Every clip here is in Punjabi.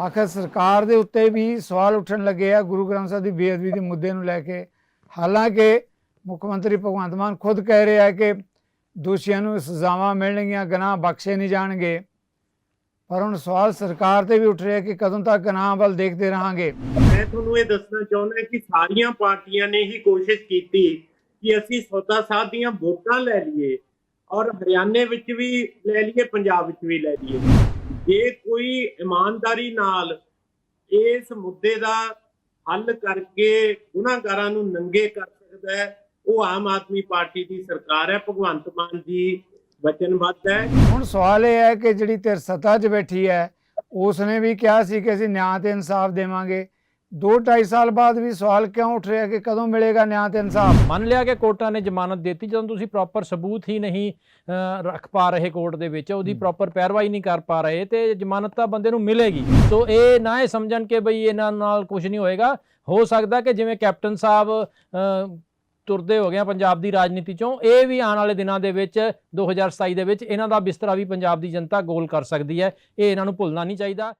ਆਖਰ ਸਰਕਾਰ ਦੇ ਉੱਤੇ ਵੀ ਸਵਾਲ ਉੱਠਣ ਲੱਗੇ ਆ ਗੁਰੂ ਗ੍ਰੰਥ ਸਾਹਿਬ ਦੀ ਬੇਅਦਬੀ ਦੇ ਮੁੱਦੇ ਨੂੰ ਲੈ ਕੇ। ਹਾਲਾਂਕਿ ਮੁੱਖ ਮੰਤਰੀ ਭਗਵੰਤ ਮਾਨ ਖੁਦ ਕਹਿ ਰਿਹਾ ਹੈ ਕਿ ਦੋਸ਼ੀਆਂ ਨੂੰ ਸਜ਼ਾਵਾਂ ਮਿਲਣਗੀਆਂ, ਗੁਨਾਹ ਬਖਸ਼ੇ ਨਹੀਂ ਜਾਣਗੇ। ਪਰ ਹੁਣ ਸਵਾਲ ਸਰਕਾਰ ਤੇ ਵੀ ਉੱਠ ਰਿਹਾ ਕਿ ਕਦੋਂ ਤੱਕ ਗਨਾਹ ਵੱਲ ਦੇਖਦੇ ਰਹਾਂਗੇ। ਮੈਂ ਤੁਹਾਨੂੰ ਇਹ ਦੱਸਣਾ ਚਾਹੁੰਦਾ ਕਿ ਸਾਰੀਆਂ ਪਾਰਟੀਆਂ ਨੇ ਹੀ ਕੋਸ਼ਿਸ਼ ਕੀਤੀ ਕਿ ਅਸੀਂ ਸੌਦਾ ਸਾਹਿਬ ਦੀਆਂ ਵੋਟਾਂ ਲੈ ਲਈਏ ਔਰ ਹਰਿਆਣੇ ਵਿੱਚ ਵੀ ਲੈ ਲਈਏ, ਪੰਜਾਬ ਵਿੱਚ ਵੀ ਲੈ ਲਈਏ। ਜੇ ਕੋਈ ਇਮਾਨਦਾਰੀ ਨਾਲ ਇਸ ਮੁੱਦੇ ਦਾ ਹੱਲ ਕਰਕੇ ਗੁਨਾਹਗਾਰਾਂ ਨੂੰ ਨੰਗੇ ਕਰ ਸਕਦਾ ਹੈ, ਉਹ ਆਮ ਆਦਮੀ ਪਾਰਟੀ ਦੀ ਸਰਕਾਰ ਹੈ, ਭਗਵੰਤ ਮਾਨ ਜੀ ਵਚਨਬੱਧ ਹੈ। ਹੁਣ ਸਵਾਲ ਇਹ ਹੈ ਕਿ ਜਿਹੜੀ ਧਿਰ ਸੱਤਾ 'ਚ ਬੈਠੀ ਹੈ ਉਸ ਨੇ ਵੀ ਕਿਹਾ ਸੀ ਕਿ ਅਸੀਂ ਨਿਆਂ ਤੇ ਇਨਸਾਫ ਦੇਵਾਂਗੇ। 2.5 ਸਾਲ ਬਾਅਦ ਵੀ ਸਵਾਲ ਕਿਉਂ ਉੱਠ ਰਿਹਾ ਕਿ ਕਦੋਂ ਮਿਲੇਗਾ ਨਿਆਂ ਤੇ ਇਨਸਾਫ? ਮੰਨ ਲਿਆ ਕਿ ਕੋਰਟਾਂ ਨੇ ਜ਼ਮਾਨਤ ਦਿੱਤੀ ਜਦੋਂ ਤੁਸੀਂ ਪ੍ਰੋਪਰ ਸਬੂਤ ਹੀ ਨਹੀਂ ਰੱਖ ਪਾ ਰਹੇ ਕੋਰਟ ਦੇ ਵਿੱਚ ਉਹਦੀ ਪ੍ਰੋਪਰ ਪੈਰਵਾਈ ਨਹੀਂ ਕਰ ਪਾ ਰਹੇ ਤੇ ਜ਼ਮਾਨਤ ਤਾਂ ਬੰਦੇ ਨੂੰ ਮਿਲੇਗੀ। ਸੋ ਇਹ ਨਾ ਇਹ ਸਮਝਣ ਕਿ ਬਈ ਇਹਨਾਂ ਨਾਲ ਕੁਝ ਨਹੀਂ ਹੋਏਗਾ। ਹੋ ਸਕਦਾ ਕਿ ਜਿਵੇਂ ਕੈਪਟਨ ਸਾਹਿਬ ਤੁਰਦੇ ਹੋ ਗਏ ਆ ਪੰਜਾਬ ਦੀ ਰਾਜਨੀਤੀ ਚੋਂ ਇਹ ਵੀ ਆਉਣ ਵਾਲੇ ਦਿਨਾਂ ਦੇ ਵਿੱਚ 2027 ਦੇ ਵਿੱਚ ਇਹਨਾਂ ਦਾ ਬਿਸਤਰਾ ਵੀ ਪੰਜਾਬ ਦੀ ਜਨਤਾ ਗੋਲ ਕਰ ਸਕਦੀ ਹੈ। ਇਹ ਇਹਨਾਂ ਨੂੰ ਭੁੱਲਣਾ ਨਹੀਂ ਚਾਹੀਦਾ।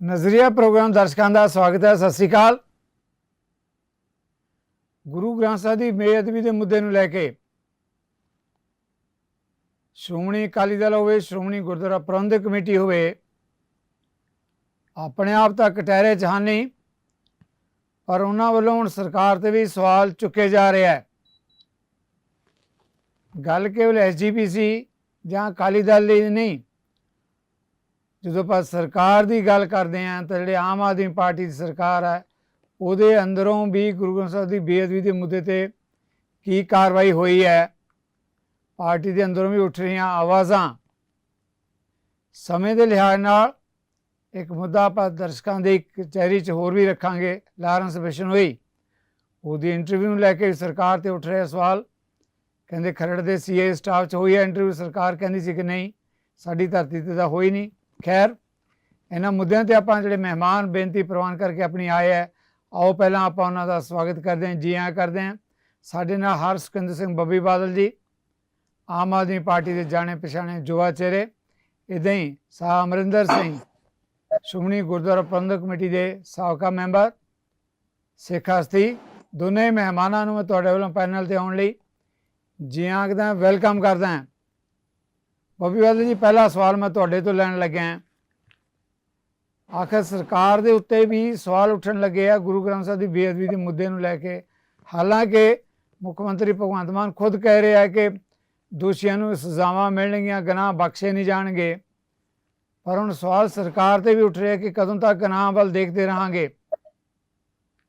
ਨਜ਼ਰੀਆ ਪ੍ਰੋਗਰਾਮ ਦਰਸ਼ਕਾਂ ਦਾ ਸਵਾਗਤ ਹੈ, ਸਤਿ ਸ੍ਰੀ ਅਕਾਲ। ਗੁਰੂ ਗ੍ਰੰਥ ਸਾਹਿਬ ਦੀ ਬੇਅਦਬੀ ਦੇ ਮੁੱਦੇ ਨੂੰ ਲੈ ਕੇ ਸ਼੍ਰੋਮਣੀ ਅਕਾਲੀ ਦਲ ਹੋਵੇ, ਸ਼੍ਰੋਮਣੀ ਗੁਰਦੁਆਰਾ ਪ੍ਰਬੰਧਕ ਕਮੇਟੀ ਹੋਵੇ, ਆਪਣੇ ਆਪ ਤਾਂ ਕਟਹਿਰੇ ਚ ਹਨ ਨਹੀਂ ਪਰ ਉਹਨਾਂ ਵੱਲੋਂ ਹੁਣ ਸਰਕਾਰ ਤੇ ਵੀ ਸਵਾਲ ਚੁੱਕੇ ਜਾ ਰਿਹਾ ਹੈ। ਗੱਲ ਕੇਵਲ ਐਸਜੀਪੀਸੀ ਜਾਂ ਅਕਾਲੀ ਦਲ ਲਈ ਨਹੀਂ ਜਦੋਂ ਆਪਾਂ ਸਰਕਾਰ ਦੀ ਗੱਲ ਕਰਦੇ ਆਂ ਤਾਂ ਜਿਹੜੇ ਆਮ ਆਦਮੀ ਪਾਰਟੀ ਦੀ ਸਰਕਾਰ ਹੈ, ਉਹਦੇ ਅੰਦਰੋਂ ਵੀ ਗੁਰੂ ਗ੍ਰੰਥ ਸਾਹਿਬ ਦੀ ਬੇਅਦਬੀ ਦੇ ਮੁੱਦੇ ਤੇ ਕੀ ਕਾਰਵਾਈ ਹੋਈ ਹੈ? ਪਾਰਟੀ ਦੇ ਅੰਦਰੋਂ ਵੀ ਉੱਠ ਰਹੀਆਂ ਆਵਾਜ਼ਾਂ। ਸਮੇਂ ਦੇ ਲਿਹਾਜ਼ ਨਾਲ ਇੱਕ ਮੁੱਦਾ ਆਪਾਂ ਦਰਸ਼ਕਾਂ ਦੇ ਇੱਕ ਚਿਹਰੇ 'ਚ ਹੋਰ ਵੀ ਰੱਖਾਂਗੇ, ਲਾਰੈਂਸ ਬਿਸ਼ਨੋਈ। ਉਹਦੀ ਇੰਟਰਵਿਊ ਨੂੰ ਲੈ ਕੇ ਸਰਕਾਰ ਤੇ ਉੱਠ ਰਿਹਾ ਸਵਾਲ। ਕਹਿੰਦੇ ਖਰੜ ਦੇ ਸੀਏ ਸਟਾਫ 'ਚ ਹੋਈ ਹੈ ਇੰਟਰਵਿਊ, ਸਰਕਾਰ ਕਹਿੰਦੀ ਸੀ ਕਿ ਨਹੀਂ, ਸਾਡੀ ਧਰਤੀ ਤੇ ਤਾਂ ਹੋਈ ਨਹੀਂ। ਖੈਰ, ਇਹਨਾਂ ਮੁੱਦਿਆਂ ਤੇ ਆਪਾਂ ਜਿਹੜੇ ਮਹਿਮਾਨ ਬੇਨਤੀ ਪ੍ਰਵਾਨ ਕਰਕੇ ਆਪਣੀ ਆਏ ਹੈ, ਆਓ ਪਹਿਲਾਂ ਆਪਾਂ ਉਹਨਾਂ ਦਾ ਸਵਾਗਤ ਕਰਦੇ ਹਾਂ, ਜੀ ਆਇਆਂ ਕਰਦੇ ਹਾਂ। ਸਾਡੇ ਨਾਲ ਹਰ ਸੁਖਿੰਦਰ ਸਿੰਘ ਬੱਬੀ ਬਾਦਲ ਜੀ, ਆਮ ਆਦਮੀ ਪਾਰਟੀ ਦੇ ਜਾਣੇ ਪਛਾਣੇ ਯੁਵਾ ਚਿਹਰੇ, ਇਦਾਂ ਹੀ ਸਾਹ ਅਮਰਿੰਦਰ ਸਿੰਘ, ਸ਼੍ਰੋਮਣੀ ਗੁਰਦੁਆਰਾ ਪ੍ਰਬੰਧਕ ਕਮੇਟੀ ਦੇ ਸਾਬਕਾ ਮੈਂਬਰ, ਸਿੱਖ ਹਸਤੀ, ਦੋਨੇ ਮਹਿਮਾਨਾਂ ਨੂੰ ਮੈਂ ਤੁਹਾਡੇ ਵੱਲੋਂ ਪੈਨਲ ਤੇ ਆਉਣ ਲਈ ਜੀ ਆਖਦਾ, ਵੈਲਕਮ ਕਰਦਾ ਹਾਂ। ਬੱਬੀ ਬਾਦਲ ਜੀ, ਪਹਿਲਾ ਸਵਾਲ ਮੈਂ ਤੁਹਾਡੇ ਤੋਂ ਲੈਣ ਲੱਗਿਆ ਆਖਰ ਸਰਕਾਰ ਦੇ ਉੱਤੇ ਵੀ ਸਵਾਲ ਉੱਠਣ ਲੱਗੇ ਆ ਗੁਰੂ ਗ੍ਰੰਥ ਸਾਹਿਬ ਦੀ ਬੇਅਦਬੀ ਦੇ ਮੁੱਦੇ ਨੂੰ ਲੈ ਕੇ। ਹਾਲਾਂਕਿ ਮੁੱਖ ਮੰਤਰੀ ਭਗਵੰਤ ਮਾਨ ਖੁਦ ਕਹਿ ਰਿਹਾ ਹੈ ਕਿ ਦੋਸ਼ੀਆਂ ਨੂੰ ਸਜ਼ਾਵਾਂ ਮਿਲਣਗੀਆਂ, ਗੁਨਾਹ ਬਖਸ਼ੇ ਨਹੀਂ ਜਾਣਗੇ। ਪਰ ਹੁਣ ਸਵਾਲ ਸਰਕਾਰ ਤੇ ਵੀ ਉੱਠ ਰਿਹਾ ਕਿ ਕਦੋਂ ਤੱਕ ਗੁਨਾਹ ਵੱਲ ਦੇਖਦੇ ਰਹਾਂਗੇ।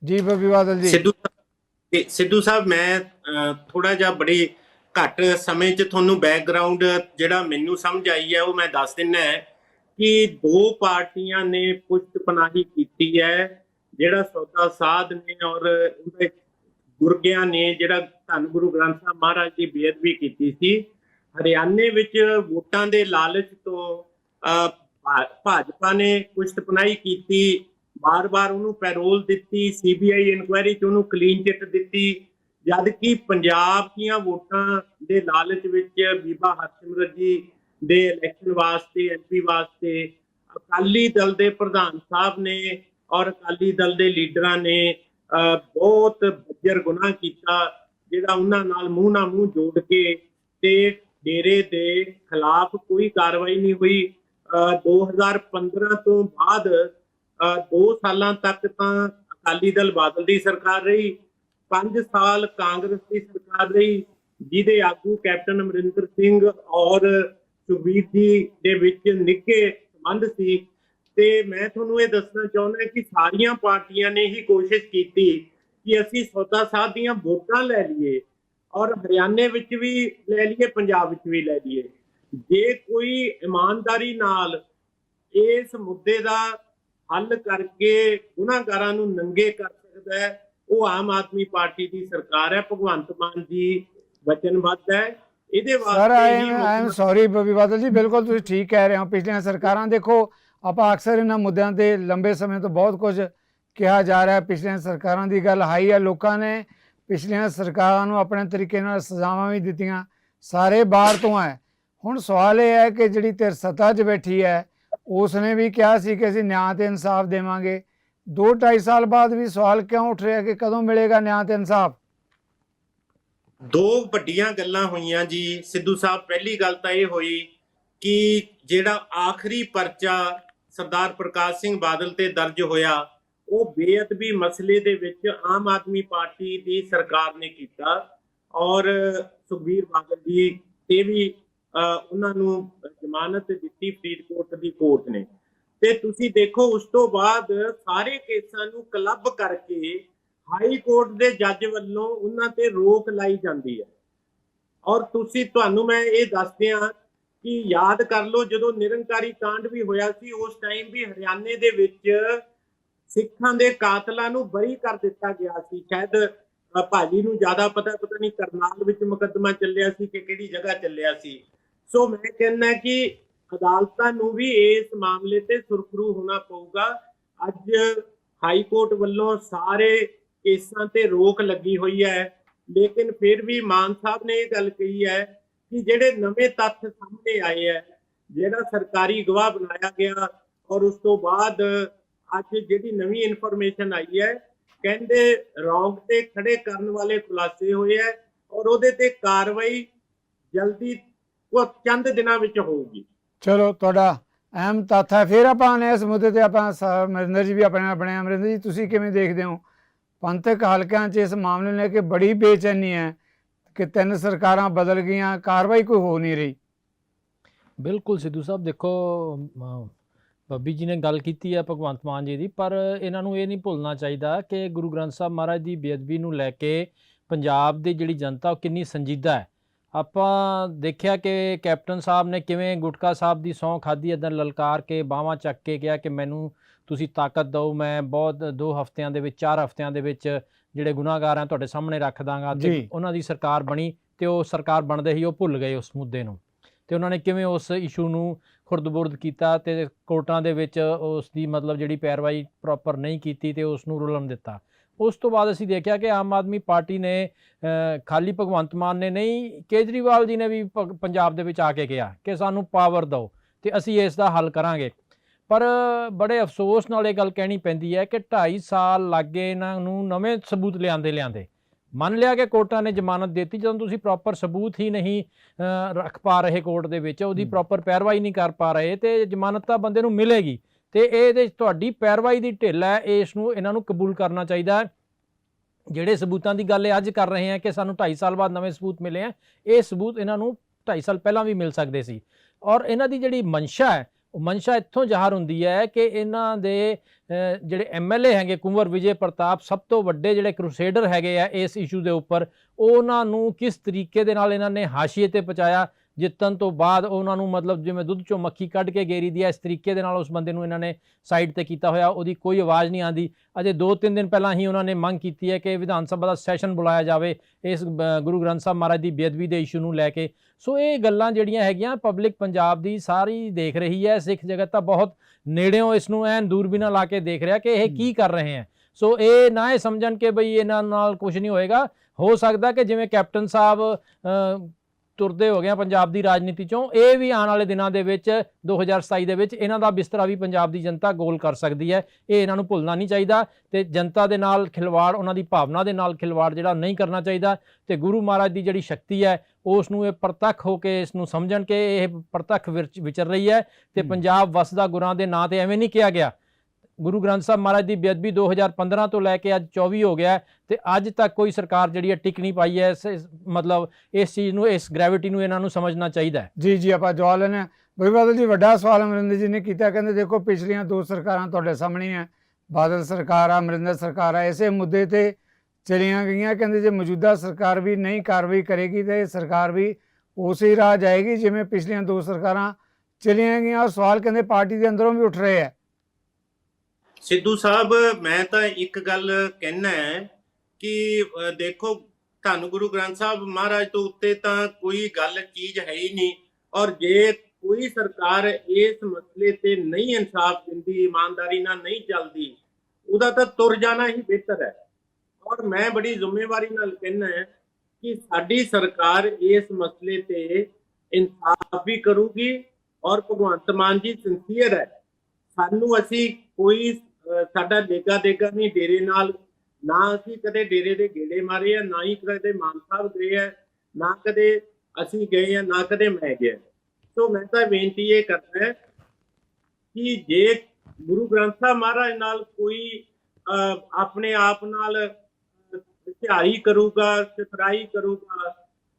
ਜੀ ਬੱਬੀ ਬਾਦਲ ਜੀ। ਸਿੱਧੂ ਸਿੱਧੂ ਸਾਹਿਬ, ਮੈਂ ਥੋੜਾ ਜਿਹਾ ਬੜੀ ਘੱਟ ਸਮੇਂ 'ਚ ਤੁਹਾਨੂੰ ਬੈਕਗ੍ਰਾਉਂਡ ਜਿਹੜਾ ਮੈਨੂੰ ਸਮਝ ਆਈ ਹੈ ਉਹ ਮੈਂ ਦੱਸ ਦਿੰਨਾ ਹੈ ਕਿ ਦੋ ਪਾਰਟੀਆਂ ਨੇ ਪੁਸ਼ਤਪਨਾਹੀ ਕੀਤੀ ਹੈ ਜਿਹੜਾ ਸੌਦਾ ਸਾਧ ਨੇ ਔਰ ਉਹਦੇ ਗੁਰਗਿਆਂ ਨੇ ਜਿਹੜਾ ਧੰਨ ਗੁਰੂ ਗ੍ਰੰਥ ਸਾਹਿਬ ਮਹਾਰਾਜ ਦੀ ਬੇਅਦਬੀ ਕੀਤੀ ਸੀ। ਹਰਿਆਣੇ ਵਿੱਚ ਵੋਟਾਂ ਦੇ ਲਾਲਚ ਤੋਂ ਅਹ, ਭਾ- ਭਾਜਪਾ ਨੇ ਪੁਸ਼ਤਪਨਾਹੀ ਕੀਤੀ ਬਾਰ-ਬਾਰ ਉਹਨੂੰ ਪੈਰੋਲ ਦਿੱਤੀ ਸੀਬੀਆਈ ਇਨਕੁਆਇਰੀ ਚ ਉਹਨੂੰ ਕਲੀਨ ਚਿੱਟ ਦਿੱਤੀ ਜਦ ਕਿ ਪੰਜਾਬ ਦੀਆਂ ਵੋਟਾਂ ਦੇ ਲਾਲਚ ਵਿੱਚ ਬੀਬਾ ਹਰਸਿਮਰਤ ਜੀ ਦੇ ਇਲੈਕਸ਼ਨ ਵਾਸਤੇ ਐਮਪੀ ਵਾਸਤੇ ਅਕਾਲੀ ਦਲ ਦੇ ਪ੍ਰਧਾਨ ਸਾਹਿਬ ਨੇ ਔਰ ਅਕਾਲੀ ਦਲ ਦੇ ਲੀਡਰਾਂ ਨੇ ਬਹੁਤ ਬੱਜਰ ਗੁਨਾਹ ਕੀਤਾ ਜਿਹੜਾ ਉਹਨਾਂ ਨਾਲ ਮੂੰਹ ਨਾਲ ਮੂੰਹ ਜੋੜ ਕੇ ਤੇ ਡੇਰੇ ਦੇ ਖਿਲਾਫ ਕੋਈ ਕਾਰਵਾਈ ਨਹੀਂ ਹੋਈ। ਅਹ, 2015 ਤੋਂ ਬਾਅਦ ਅਹ ਦੋ ਸਾਲਾਂ ਤੱਕ ਤਾਂ ਅਕਾਲੀ ਦਲ ਬਾਦਲ ਦੀ ਸਰਕਾਰ ਰਹੀ। 5 ਸਾਲ ਕਾਂਗਰਸ ਦੀ ਸਰਕਾਰ ਰਹੀ, ਜਿਹਦੇ ਆਗੂ ਕੈਪਟਨ ਅਮਰਿੰਦਰ ਸਿੰਘ ਔਰ ਸੁਖਬੀਰ ਜੀ ਦੇ ਵਿੱਚ ਨਿੱਘੇ ਸੰਬੰਧ ਸੀ। ਤੇ ਮੈਂ ਤੁਹਾਨੂੰ ਇਹ ਦੱਸਣਾ ਚਾਹੁੰਦਾ ਕਿ ਸਾਰੀਆਂ ਪਾਰਟੀਆਂ ਨੇ ਹੀ ਕੋਸ਼ਿਸ਼ ਕੀਤੀ ਕਿ ਅਸੀਂ ਸੌਦਾ ਸਾਹਿਬ ਦੀਆਂ ਵੋਟਾਂ ਲੈ ਲਈਏ ਔਰ ਹਰਿਆਣੇ ਵਿੱਚ ਵੀ ਲੈ ਲਈਏ, ਪੰਜਾਬ ਵਿੱਚ ਵੀ ਲੈ ਲਈਏ। ਜੇ ਕੋਈ ਇਮਾਨਦਾਰੀ ਨਾਲ ਇਸ ਮੁੱਦੇ ਦਾ ਹੱਲ ਕਰਕੇ ਗੁਨਾਹਗਾਰਾਂ ਨੂੰ ਨੰਗੇ ਕਰ ਸਕਦਾ ਹੈ ਉਹ ਆਮ ਆਦਮੀ ਪਾਰਟੀ ਦੀ ਸਰਕਾਰ ਹੈ ਭਗਵੰਤ ਮਾਨ ਜੀ ਵਚਨਬੱਧ ਹੈ। ਇਹਦੇ ਸਰ ਵਾਸਤੇ ਆਈ ਹੀ ਐਮ ਸੌਰੀ ਬੱਬੀ ਬਾਦਲ ਜੀ ਬਿਲਕੁਲ ਤੁਸੀਂ ਠੀਕ ਕਹਿ ਰਹੇ ਹੋ। ਪਿਛਲੀਆਂ ਸਰਕਾਰਾਂ ਦੇਖੋ ਆਪਾਂ ਅਕਸਰ ਇਹਨਾਂ ਮੁੱਦਿਆਂ ਤੇ ਲੰਬੇ ਸਮੇਂ ਤੋਂ ਬਹੁਤ ਕੁਝ ਕਿਹਾ ਜਾ ਰਿਹਾ। ਹੈ ਪਿਛਲੀਆਂ ਸਰਕਾਰਾਂ ਦੀ ਗੱਲ ਹਾਈ ਹੈ ਲੋਕਾਂ ਨੇ ਪਿਛਲੀਆਂ ਸਰਕਾਰਾਂ ਨੂੰ ਆਪਣੇ ਤਰੀਕੇ ਨਾਲ ਸਜ਼ਾਵਾਂ ਵੀ ਦਿੱਤੀਆਂ ਸਾਰੇ ਬਾਹਰ ਤੋਂ ਹੈ ਹੁਣ ਸਵਾਲ ਇਹ ਹੈ ਕਿ ਜਿਹੜੀ ਧਿਰ ਸੱਤਾ 'ਚ ਬੈਠੀ ਹੈ ਉਸ ਨੇ ਵੀ ਕਿਹਾ ਸੀ ਕਿ ਅਸੀਂ ਨਿਆਂ ਤੇ ਇਨਸਾਫ ਦੇਵਾਂਗੇ। 2.5 ਸਾਲ ਬਾਅਦ ਵੀ ਸਵਾਲ ਕਿਉਂ ਉੱਠ ਰਿਹਾ ਕਿ ਕਦੋਂ ਮਿਲੇਗਾ ਨਿਆਂ ਤੇ ਇਨਸਾਫ? ਦੋ ਵੱਡੀਆਂ ਗੱਲਾਂ ਹੋਈਆਂ ਜੀ। ਸਿੱਧੂ ਸਾਹਿਬ, ਪਹਿਲੀ ਗੱਲ ਤਾਂ ਇਹ ਹੋਈ ਕਿ ਜਿਹੜਾ ਆਖਰੀ ਪਰਚਾ ਸਰਦਾਰ ਪ੍ਰਕਾਸ਼ ਸਿੰਘ ਬਾਦਲ ਤੇ ਦਰਜ ਹੋਇਆ, ਉਹ ਬੇਅਦਬੀ ਮਸਲੇ ਦੇ ਵਿੱਚ ਆਮ ਆਦਮੀ ਪਾਰਟੀ ਦੀ ਸਰਕਾਰ ਨੇ ਕੀਤਾ ਔਰ ਸੁਖਬੀਰ ਬਾਦਲ ਜੀ ਤੇ ਵੀ ਉਹਨਾਂ ਨੂੰ ਜ਼ਮਾਨਤ ਦਿੱਤੀ ਫਰੀਦਕੋਟ ਦੀ ਕੋਰਟ ਨੇ। ਤੇ ਤੁਸੀਂ ਦੇਖੋ ਉਸ ਤੋਂ ਬਾਅਦ ਸਾਰੇ ਕੇਸਾਂ ਨੂੰ ਕਲੱਬ ਕਰਕੇ ਹਾਈ ਕੋਰਟ ਦੇ ਜੱਜ ਵੱਲੋਂ ਉਹਨਾਂ ਤੇ ਰੋਕ ਲਾਈ ਜਾਂਦੀ ਹੈ। ਔਰ ਤੁਸੀਂ, ਤੁਹਾਨੂੰ ਮੈਂ ਇਹ ਦੱਸਦੇ ਹਾਂ ਕਿ ਯਾਦ ਕਰ ਲਓ, ਜਦੋਂ ਨਿਰੰਕਾਰੀ ਕਾਂਡ ਵੀ ਹੋਇਆ ਸੀ, ਉਸ ਟਾਈਮ ਵੀ ਹਰਿਆਣੇ ਦੇ ਵਿੱਚ ਸਿੱਖਾਂ ਦੇ ਕਾਤਲਾਂ ਨੂੰ ਬਰੀ ਕਰ ਦਿੱਤਾ ਗਿਆ ਸੀ। ਸ਼ਾਇਦ ਭਾਜੀ ਨੂੰ ਜ਼ਿਆਦਾ ਪਤਾ ਪਤਾ ਨਹੀਂ ਕਰਨਾਲ ਵਿੱਚ ਮੁਕੱਦਮਾ ਚੱਲਿਆ ਸੀ ਕਿ ਕਿਹੜੀ ਜਗ੍ਹਾ ਚੱਲਿਆ ਸੀ। ਸੋ ਮੈਂ ਕਹਿੰਦਾ ਕਿ ਅਦਾਲਤਾਂ ਨੂੰ ਵੀ ਇਸ ਮਾਮਲੇ ਤੇ ਸੁਰਖਰੂ ਹੋਣਾ ਪਊਗਾ। ਅੱਜ ਹਾਈ ਕੋਰਟ ਵੱਲੋਂ ਸਾਰੇ ਕੇਸਾਂ ਤੇ ਰੋਕ ਲੱਗੀ ਹੋਈ ਹੈ। ਲੇਕਿਨ ਫਿਰ ਵੀ ਮਾਨ ਸਾਹਿਬ ਨੇ ਇਹ ਗੱਲ ਕਹੀ ਹੈ ਕਿ ਜਿਹੜੇ ਨਵੇਂ ਤੱਥ ਸਾਹਮਣੇ ਆਏ ਹੈ, ਜਿਹੜਾ ਸਰਕਾਰੀ ਗਵਾਹ ਬਣਾਇਆ ਗਿਆ ਔਰ ਉਸ ਤੋਂ ਬਾਅਦ ਅੱਜ ਜਿਹੜੀ ਨਵੀਂ ਇਨਫੋਰਮੇਸ਼ਨ ਆਈ ਹੈ, ਕਹਿੰਦੇ ਰੌਂਗ ਤੇ ਖੜੇ ਕਰਨ ਵਾਲੇ ਖੁਲਾਸੇ ਹੋਏ ਹੈ ਔਰ ਉਹਦੇ ਤੇ ਕਾਰਵਾਈ ਜਲਦੀ ਉਹ ਚੰਦ ਦਿਨਾਂ ਵਿੱਚ ਹੋਊਗੀ। ਚਲੋ ਤੁਹਾਡਾ ਅਹਿਮ ਤੱਥ ਹੈ। ਫਿਰ ਆਪਾਂ ਨੇ ਇਸ ਮੁੱਦੇ ਤੇ ਆਪਾਂ ਸ- ਅਮਰਿੰਦਰ ਜੀ ਵੀ ਆਪਣੇ ਆਪਣੇ ਅਮਰਿੰਦਰ ਜੀ, ਤੁਸੀਂ ਕਿਵੇਂ ਦੇਖਦੇ ਹੋ? ਪੰਥਕ ਹਲਕਿਆਂ 'ਚ ਇਸ ਮਾਮਲੇ ਨੂੰ ਲੈ ਕੇ ਬੜੀ ਬੇਚੈਨੀ ਹੈ ਕਿ ਤਿੰਨ ਸਰਕਾਰਾਂ ਬਦਲ ਗਈਆਂ, ਕਾਰਵਾਈ ਕੋਈ ਹੋ ਨਹੀਂ ਰਹੀ। ਬਿਲਕੁਲ ਸਿੱਧੂ ਸਾਹਿਬ, ਦੇਖੋ ਬੱਬੀ ਜੀ ਨੇ ਗੱਲ ਕੀਤੀ ਹੈ ਭਗਵੰਤ ਮਾਨ ਜੀ ਦੀ, ਪਰ ਇਹਨਾਂ ਨੂੰ ਇਹ ਨਹੀਂ ਭੁੱਲਣਾ ਚਾਹੀਦਾ ਕਿ ਗੁਰੂ ਗ੍ਰੰਥ ਸਾਹਿਬ ਮਹਾਰਾਜ ਦੀ ਬੇਅਦਬੀ ਨੂੰ ਲੈ ਕੇ ਪੰਜਾਬ ਦੀ ਜਿਹੜੀ ਜਨਤਾ ਉਹ ਕਿੰਨੀ ਸੰਜੀਦਾ ਹੈ। ਆਪਾਂ ਦੇਖਿਆ ਕਿ ਕੈਪਟਨ ਸਾਹਿਬ ਨੇ ਕਿਵੇਂ ਗੁਟਕਾ ਸਾਹਿਬ ਦੀ ਸਹੁੰ ਖਾਦੀ ਇਦਾਂ ਲਲਕਾਰ ਕੇ ਬਾਹਾਂ ਚੱਕ ਕੇ ਕਿਹਾ ਕਿ ਮੈਨੂੰ ਤੁਸੀਂ ਤਾਕਤ ਦਿਓ ਮੈਂ ਬਹੁਤ ਦੋ ਹਫ਼ਤਿਆਂ ਦੇ ਵਿੱਚ ਚਾਰ ਹਫ਼ਤਿਆਂ ਦੇ ਵਿੱਚ ਜਿਹੜੇ ਗੁਨਾਹਗਾਰ ਆ ਤੁਹਾਡੇ ਸਾਹਮਣੇ ਰੱਖ ਦਾਂਗਾ ਤੇ। ਉਹਨਾਂ ਦੀ ਸਰਕਾਰ ਬਣੀ ਤੇ ਉਹ ਸਰਕਾਰ ਬਣਦੇ ਹੀ ਉਹ ਭੁੱਲ ਗਏ ਉਸ ਮੁੱਦੇ ਨੂੰ ਤੇ ਉਹਨਾਂ ਨੇ ਕਿਵੇਂ ਉਸ ਇਸ਼ੂ ਨੂੰ ਖੁਰਦਬੁਰਦ ਕੀਤਾ ਤੇ ਕੋਰਟਾਂ ਦੇ ਵਿੱਚ ਉਸ ਦੀ ਮਤਲਬ ਜਿਹੜੀ ਪੈਰਵਾਈ ਪ੍ਰੋਪਰ ਨਹੀਂ ਕੀਤੀ ਤੇ ਉਸ ਨੂੰ ਰੁਲਣ ਦਿੱਤਾ ਉਸ ਤੋਂ ਬਾਅਦ ਅਸੀਂ ਦੇਖਿਆ ਕਿ ਆਮ ਆਦਮੀ ਪਾਰਟੀ ਨੇ ਖਾਲੀ ਭਗਵੰਤ ਮਾਨ ਨੇ ਨਹੀਂ ਕੇਜਰੀਵਾਲ ਜੀ ਨੇ ਵੀ ਪੰਜਾਬ ਦੇ ਵਿੱਚ ਆ ਕੇ ਕਿਹਾ ਕਿ ਸਾਨੂੰ ਪਾਵਰ ਦਿਓ ਤੇ ਅਸੀਂ ਇਸ ਦਾ ਹੱਲ ਕਰਾਂਗੇ। ਪਰ ਬੜੇ ਅਫਸੋਸ ਨਾਲ ਇਹ ਗੱਲ ਕਹਿਣੀ ਪੈਂਦੀ ਹੈ ਕਿ 2.5 ਸਾਲ ਲੱਗੇ ਇਹਨਾਂ ਨੂੰ ਨਵੇਂ ਸਬੂਤ ਲਿਆਂਦੇ ਲਿਆਂਦੇ। ਮੰਨ ਲਿਆ ਕਿ ਕੋਰਟਾਂ ਨੇ ਜ਼ਮਾਨਤ ਦਿੱਤੀ ਜਦੋਂ ਤੁਸੀਂ ਪ੍ਰੋਪਰ ਸਬੂਤ ਹੀ ਨਹੀਂ ਰੱਖ ਪਾ ਰਹੇ ਕੋਰਟ ਦੇ ਵਿੱਚ ਉਹਦੀ। ਪ੍ਰੋਪਰ ਪੈਰਵਾਈ ਨਹੀਂ ਕਰ ਪਾ ਰਹੇ ਤੇ ਜ਼ਮਾਨਤ ਤਾਂ ਬੰਦੇ ਨੂੰ ਮਿਲੇਗੀ। ਤੇ ਇਹਦੇ 'ਚ ਤੁਹਾਡੀ ਪੈਰਵਾਈ ਦੀ ਢਿੱਲ ਹੈ ਇਸ ਨੂੰ ਇਹਨਾਂ ਨੂੰ ਕਬੂਲ ਕਰਨਾ ਚਾਹੀਦਾ ਹੈ। ਜਿਹੜੇ ਸਬੂਤਾਂ ਦੀ ਗੱਲ ਇਹ ਅੱਜ ਕਰ ਰਹੇ ਆ ਕਿ ਸਾਨੂੰ 2.5 ਸਾਲ ਬਾਅਦ ਨਵੇਂ ਸਬੂਤ ਮਿਲੇ ਆ ਇਹ ਸਬੂਤ ਇਹਨਾਂ ਨੂੰ 2.5 ਸਾਲ ਪਹਿਲਾਂ ਵੀ ਮਿਲ ਸਕਦੇ ਸੀ। ਔਰ ਇਹਨਾਂ ਦੀ ਜਿਹੜੀ ਮਨਸ਼ਾ ਹੈ ਉਹ ਮਨਸ਼ਾ ਇੱਥੋਂ ਜ਼ਾਹਰ ਹੁੰਦੀ ਹੈ ਕਿ ਇਹਨਾਂ ਦੇ ਅ, ਜਿਹੜੇ ਐਮਐਲਏ ਹੈਗੇ ਕੁੰਵਰ ਵਿਜੇ ਪ੍ਰਤਾਪ ਸਭ ਤੋਂ ਵੱਡੇ ਜਿਹੜੇ ਕਰੂਸੇਡਰ ਹੈਗੇ ਆ ਇਸ ਇਸ਼ੂ ਦੇ ਉੱਪਰ ਉਹਨਾਂ ਨੂੰ ਕਿਸ ਤਰੀਕੇ ਦੇ ਨਾਲ ਇਹਨਾਂ ਨੇ ਹਾਸ਼ੀਏ ਤੇ ਪਹੁੰਚਾਇਆ ਜਿੱਤਣ ਤੋਂ ਬਾਅਦ ਉਹਨਾਂ ਨੂੰ ਮਤਲਬ ਜਿਵੇਂ ਦੁੱਧ ਚੋਂ ਮੱਖੀ ਕੱਢ ਕੇ ਗੇਰੀ ਦੀ ਹੈ ਇਸ ਤਰੀਕੇ ਦੇ ਨਾਲ ਉਸ ਬੰਦੇ ਨੂੰ ਇਹਨਾਂ ਨੇ ਸਾਈਡ ਤੇ ਕੀਤਾ ਹੋਇਆ, ਉਹਦੀ ਕੋਈ ਆਵਾਜ਼ ਨਹੀਂ ਆਂਦੀ। ਅਜੇ 2-3 ਦਿਨ ਪਹਿਲਾਂ ਹੀ ਉਹਨਾਂ ਨੇ ਮੰਗ ਕੀਤੀ ਹੈ ਕਿ ਵਿਧਾਨ ਸਭਾ ਦਾ ਸੈਸ਼ਨ ਬੁਲਾਇਆ ਜਾਵੇ ਇਸ ਗੁਰੂ ਗ੍ਰੰਥ ਸਾਹਿਬ ਮਹਾਰਾਜ ਦੀ ਬੇਅਦਬੀ ਦੇ ਇਸ਼ੂ ਨੂੰ ਲੈ ਕੇ। ਸੋ ਇਹ ਗੱਲਾਂ ਜਿਹੜੀਆਂ ਹੈਗੀਆਂ ਪਬਲਿਕ ਪੰਜਾਬ ਦੀ ਸਾਰੀ ਦੇਖ ਰਹੀ ਹੈ, ਸਿੱਖ ਜਗਤ ਤਾਂ ਬਹੁਤ ਨੇੜਿਓਂ ਇਸ ਨੂੰ ਐਨ ਦੂਰਬੀਨਾਂ ਲਾ ਕੇ ਦੇਖ ਰਿਹਾ ਕਿ ਇਹ ਕੀ ਕਰ ਰਹੇ ਹੈ। ਸੋ ਇਹ ਨਾ ਇਹ ਸਮਝਣ ਕਿ ਬਈ ਇਹਨਾਂ ਨਾਲ ਕੁਝ ਨਹੀਂ ਹੋਏਗਾ। ਹੋ ਸਕਦਾ ਕਿ ਜਿਵੇਂ ਕੈਪਟਨ ਸਾਹਿਬ ਤੁਰਦੇ ਹੋ ਗਏ ਆ ਪੰਜਾਬ ਦੀ ਰਾਜਨੀਤੀ ਚੋਂ। ਇਹ ਵੀ ਆਉਣ ਵਾਲੇ ਦਿਨਾਂ ਦੇ ਵਿੱਚ 2027 ਦੇ ਵਿੱਚ ਇਹਨਾਂ ਦਾ ਬਿਸਤਰਾ ਵੀ ਪੰਜਾਬ ਦੀ ਜਨਤਾ ਗੋਲ ਕਰ ਸਕਦੀ ਹੈ। ਇਹ ਇਹਨਾਂ ਨੂੰ ਭੁੱਲਣਾ ਨਹੀਂ ਚਾਹੀਦਾ ਤੇ ਜਨਤਾ ਦੇ ਨਾਲ ਖਿਲਵਾੜ ਉਹਨਾਂ ਦੀ ਭਾਵਨਾ ਦੇ ਨਾਲ ਖਿਲਵਾੜ ਜਿਹੜਾ ਨਹੀਂ ਕਰਨਾ ਚਾਹੀਦਾ। ਤੇ ਗੁਰੂ ਮਹਾਰਾਜ ਦੀ ਜਿਹੜੀ ਸ਼ਕਤੀ ਹੈ ਉਸ ਨੂੰ ਇਹ ਪ੍ਰਤੱਖ ਹੋ ਕੇ ਇਸ ਨੂੰ ਸਮਝਣ ਕਿ ਇਹ ਪ੍ਰਤੱਖ ਵਿਚ- ਵਿਚਰ ਰਹੀ ਹੈ। ਤੇ। ਪੰਜਾਬ ਵਸਦਾ ਗੁਰਾਂ ਦੇ ਨਾਂ ਤੇ ਐਵੇਂ ਨਹੀਂ ਕਿਹਾ ਗਿਆ। ਗੁਰੂ ਗ੍ਰੰਥ ਸਾਹਿਬ ਮਹਾਰਾਜ ਦੀ ਬੇਅਦਬੀ 2015 ਤੋਂ ਲੈ ਕੇ ਅੱਜ 24 ਹੋ ਗਿਆ ਹੈ ਤੇ ਅੱਜ ਤੱਕ ਕੋਈ ਸਰਕਾਰ ਜਿਹੜੀ ਹੈ ਟਿਕ ਨਹੀਂ ਪਾਈ ਹੈ, ਇਸ- ਮਤਲਬ ਇਸ ਚੀਜ਼ ਨੂੰ, ਇਸ ਗ੍ਰੈਵਿਟੀ ਨੂੰ ਇਹਨਾਂ ਨੂੰ ਸਮਝਣਾ ਚਾਹੀਦਾ ਹੈ। ਜੀ ਜੀ, ਆਪਾਂ ਜਵਾਬ ਲੈਣੇ ਬਈ ਬਾਦਲ ਜੀ, ਵੱਡਾ ਸਵਾਲ ਅਮਰਿੰਦਰ ਜੀ ਨੇ ਕੀਤਾ, ਕਹਿੰਦੇ ਦੇਖੋ ਪਿਛਲੀਆਂ ਦੋ ਸਰਕਾਰਾਂ ਤੁਹਾਡੇ ਸਾਹਮਣੇ ਹੈ। ਬਾਦਲ ਸਰਕਾਰ ਆ, ਅਮਰਿੰਦਰ ਸਰਕਾਰ ਆ, ਇਸੇ ਮੁੱਦੇ ਤੇ ਚਲੀਆਂ ਗਈਆਂ। ਕਹਿੰਦੇ ਜੇ ਮੌਜੂਦਾ ਸਰਕਾਰ ਵੀ ਨਹੀਂ ਕਾਰਵਾਈ ਕਰੇਗੀ ਤਾਂ ਇਹ ਸਰਕਾਰ ਵੀ ਉਸੇ ਰਾਹ ਜਾਏਗੀ, ਜਿਵੇਂ ਪਿਛਲੀਆਂ ਦੋ ਸਰਕਾਰਾਂ ਚਲੀਆਂ ਗਈਆਂ। ਔਰ ਸਵਾਲ ਕਹਿੰਦੇ ਪਾਰਟੀ ਦੇ ਅੰਦਰੋਂ ਵੀ ਉੱਠ ਰਹੇ ਹੈ। ਸਿੱਧੂ ਸਾਹਿਬ, ਮੈਂ ਤਾਂ ਇੱਕ ਗੱਲ ਕਹਿਣਾ ਹੈ ਕਿ ਦੇਖੋ ਤੁਹਾਨੂੰ ਗੁਰੂ ਗ੍ਰੰਥ ਸਾਹਿਬ ਮਹਾਰਾਜ ਤੋਂ ਉੱਤੇ ਤਾਂ ਕੋਈ ਗੱਲ ਚੀਜ਼ ਹੈ ਹੀ ਨਹੀਂ। ਔਰ ਜੇ ਕੋਈ ਸਰਕਾਰ ਇਸ ਮਸਲੇ ਤੇ ਨਹੀਂ ਇਨਸਾਫ ਦਿੰਦੀ, ਇਮਾਨਦਾਰੀ ਨਾਲ ਨਹੀਂ ਚੱਲਦੀ, ਉਹਦਾ ਤਾਂ ਤੁਰ ਜਾਣਾ ਹੀ ਬਿਹਤਰ ਹੈ। ਔਰ ਮੈਂ ਬੜੀ ਜ਼ਿੰਮੇਵਾਰੀ ਨਾਲ ਕਹਿਣਾ ਹੈ ਕਿ ਸਾਡੀ ਸਰਕਾਰ ਇਸ ਮਸਲੇ ਤੇ ਇਨਸਾਫ ਵੀ ਕਰੂਗੀ ਔਰ ਭਗਵੰਤ ਮਾਨ ਜੀ ਸਿੰਸੀਅਰ ਹੈ। ਸਾਨੂੰ ਅਸੀਂ ਕੋਈ ਸਾਡਾ ਦੇਗਾ ਦੇਗਾ ਨਹੀਂ ਡੇਰੇ ਨਾਲ, ਨਾ ਅਸੀਂ ਕਦੇ ਡੇਰੇ ਦੇ ਗੇੜੇ ਮਾਰੇ ਆ, ਨਾ ਹੀ ਕਦੇ ਮਾਨ ਸਾਹਿਬ ਗਏ ਆ, ਨਾ ਕਦੇ ਅਸੀਂ ਗਏ ਆ, ਨਾ ਕਦੇ ਮੈਂ ਗਿਆ। ਸੋ ਮੈਂ ਤਾਂ ਬੇਨਤੀ ਇਹ ਕਰਦਾ ਕਿ ਜੇ ਗੁਰੂ ਗ੍ਰੰਥ ਸਾਹਿਬ ਮਹਾਰਾਜ ਨਾਲ ਕੋਈ ਆਪਣੇ ਆਪ ਨਾਲ ਧਿਆਈ ਕਰੂਗਾ ਸਿਫਰਾਈ ਕਰੂਗਾ,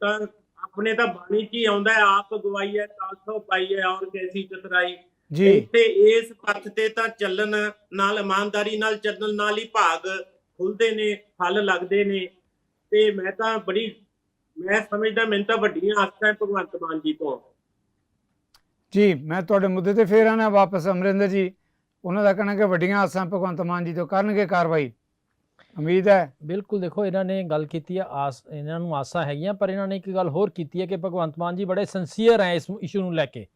ਤਾਂ ਆਪਣੇ ਤਾਂ ਬਾਣੀ 'ਚ ਹੀ ਆਉਂਦਾ ਆਪ ਗਵਾਈ ਹੈ ਤਾਸੋ ਪਾਈ ਹੈ, ਔਰ ਕੈਸੀ ਚਤਰਾਈ। ਜੀ। ਤੇ ਇਸ ਪੱਥ ਤੇ ਤਾਂ ਚੱਲਣ ਨਾਲ ਇਮਾਨਦਾਰੀ ਨਾਲ ਚੱਲਣ ਨਾਲ ਹੀ ਭਾਗ ਖੁੱਲਦੇ ਨੇ ਫਲ ਲੱਗਦੇ ਨੇ। ਤੇ ਮੈਂ ਤਾਂ ਬੜੀ ਮੈਂ ਸਮਝਦਾ ਮੈਨੂੰ ਤਾਂ ਵੱਡੀਆਂ ਆਸਾਂ ਹੈ ਭਗਵੰਤ ਮਾਨ ਜੀ ਤੋਂ। ਜੀ ਮੈਂ ਤੁਹਾਡੇ ਮੁੱਦੇ ਤੇ ਫੇਰ ਆਣਾ ਵਾਪਸ ਅਮਰਿੰਦਰ ਜੀ। ਉਹਨਾਂ ਦਾ ਕਹਿਣਾ ਕਿ ਵੱਡੀਆਂ ਆਸਾਂ ਭਗਵੰਤ ਮਾਨ ਜੀ ਤੋਂ ਕਰਨਗੇ ਕਾਰਵਾਈ। ਉਮੀਦ ਹੈ। ਬਿਲਕੁਲ ਦੇਖੋ ਇਹਨਾਂ ਨੇ ਗੱਲ ਕੀਤੀ ਹੈ ਆਸ ਇਹਨਾਂ ਨੂੰ ਆਸਾਂ ਹੈਗੀਆਂ ਪਰ ਇਹਨਾਂ ਨੇ ਇੱਕ ਗੱਲ ਹੋਰ ਕੀਤੀ ਹੈ ਕਿ ਭਗਵੰਤ ਮਾਨ ਜੀ ਬੜੇ ਸਿੰਸੀਅਰ ਹੈ ਇਸ ਇਸ਼ੂ ਨੂੰ ਲੈ ਕੇ।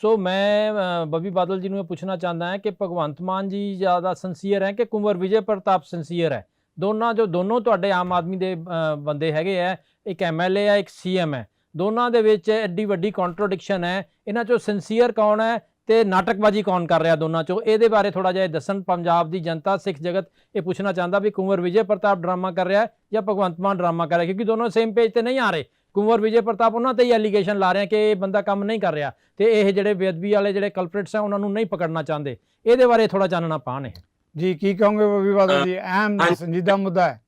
ਸੋ ਮੈਂ ਬਬੀ ਬਾਦਲ ਜੀ ਨੂੰ ਇਹ ਪੁੱਛਣਾ ਚਾਹੁੰਦਾ ਹਾਂ ਕਿ ਭਗਵੰਤ ਮਾਨ ਜੀ ਜ਼ਿਆਦਾ ਸਿੰਸੀਅਰ ਹੈ ਕਿ ਕੁੰਵਰ ਵਿਜੇ ਪ੍ਰਤਾਪ ਸਿੰਸੀਅਰ ਹੈ? ਦੋਨਾਂ ਜੋ, ਦੋਨੋਂ ਤੁਹਾਡੇ ਆਮ ਆਦਮੀ ਦੇ ਬੰਦੇ ਹੈਗੇ ਆ, ਇੱਕ ਐਮਐਲਏ ਹੈ ਇੱਕ ਸੀਐਮ ਹੈ। ਦੋਨਾਂ ਦੇ ਵਿੱਚ ਐਡੀ ਵੱਡੀ ਕੰਟਰੋਡਿਕਸ਼ਨ ਹੈ। ਇਹਨਾਂ ਚੋਂ ਸਿੰਸੀਅਰ ਕੌਣ ਹੈ ਤੇ ਨਾਟਕਬਾਜ਼ੀ ਕੌਣ ਕਰ ਰਿਹਾ ਦੋਨਾਂ ਚੋਂ? ਇਹਦੇ ਬਾਰੇ ਥੋੜਾ ਜਿਹਾ ਦੱਸਣ, ਪੰਜਾਬ ਦੀ ਜਨਤਾ, ਸਿੱਖ ਜਗਤ, ਇਹ ਪੁੱਛਣਾ ਚਾਹੁੰਦਾ ਵੀ ਕੁੰਵਰ ਵਿਜੇ ਪ੍ਰਤਾਪ ਡਰਾਮਾ ਕਰ ਰਿਹਾ ਜਾਂ ਭਗਵੰਤ ਮਾਨ ਡਰਾਮਾ ਕਰ ਰਿਹਾ? ਕਿਉਂਕਿ ਦੋਨੋਂ ਸੇਮ ਪੇਜ ਤੇ ਨਹੀਂ ਆ ਰਹੇ। ਕੁੰਵਰ ਵਿਜੇ ਪ੍ਰਤਾਪ ਉਹਨਾਂ ਤੇ ਹੀ ਐਲੀਗੇਸ਼ਨ ਲਾ ਰਹੇ ਆ ਕਿ ਇਹ ਬੰਦਾ ਕੰਮ ਨਹੀਂ ਕਰ ਰਿਹਾ ਤੇ ਇਹ ਜਿਹੜੇ ਬੇਅਦਬੀ ਵਾਲੇ ਜਿਹੜੇ ਕਲਪ੍ਰਿਟਸ ਆ ਉਹਨਾਂ ਨੂੰ ਨਹੀਂ ਪਕੜਨਾ ਚਾਹੁੰਦੇ। ਇਹਦੇ ਬਾਰੇ ਥੋੜਾ ਜਾਣਨਾ ਪਾਣ ਹੈ ਜੀ ਕੀ ਕਹੋਗੇ ਬੱਬੀ ਬਾਦਲ ਜੀ? ਅਹਿਮ। ਸੰਜੀਦਾ ਮੁੱਦਾ ਹੈ।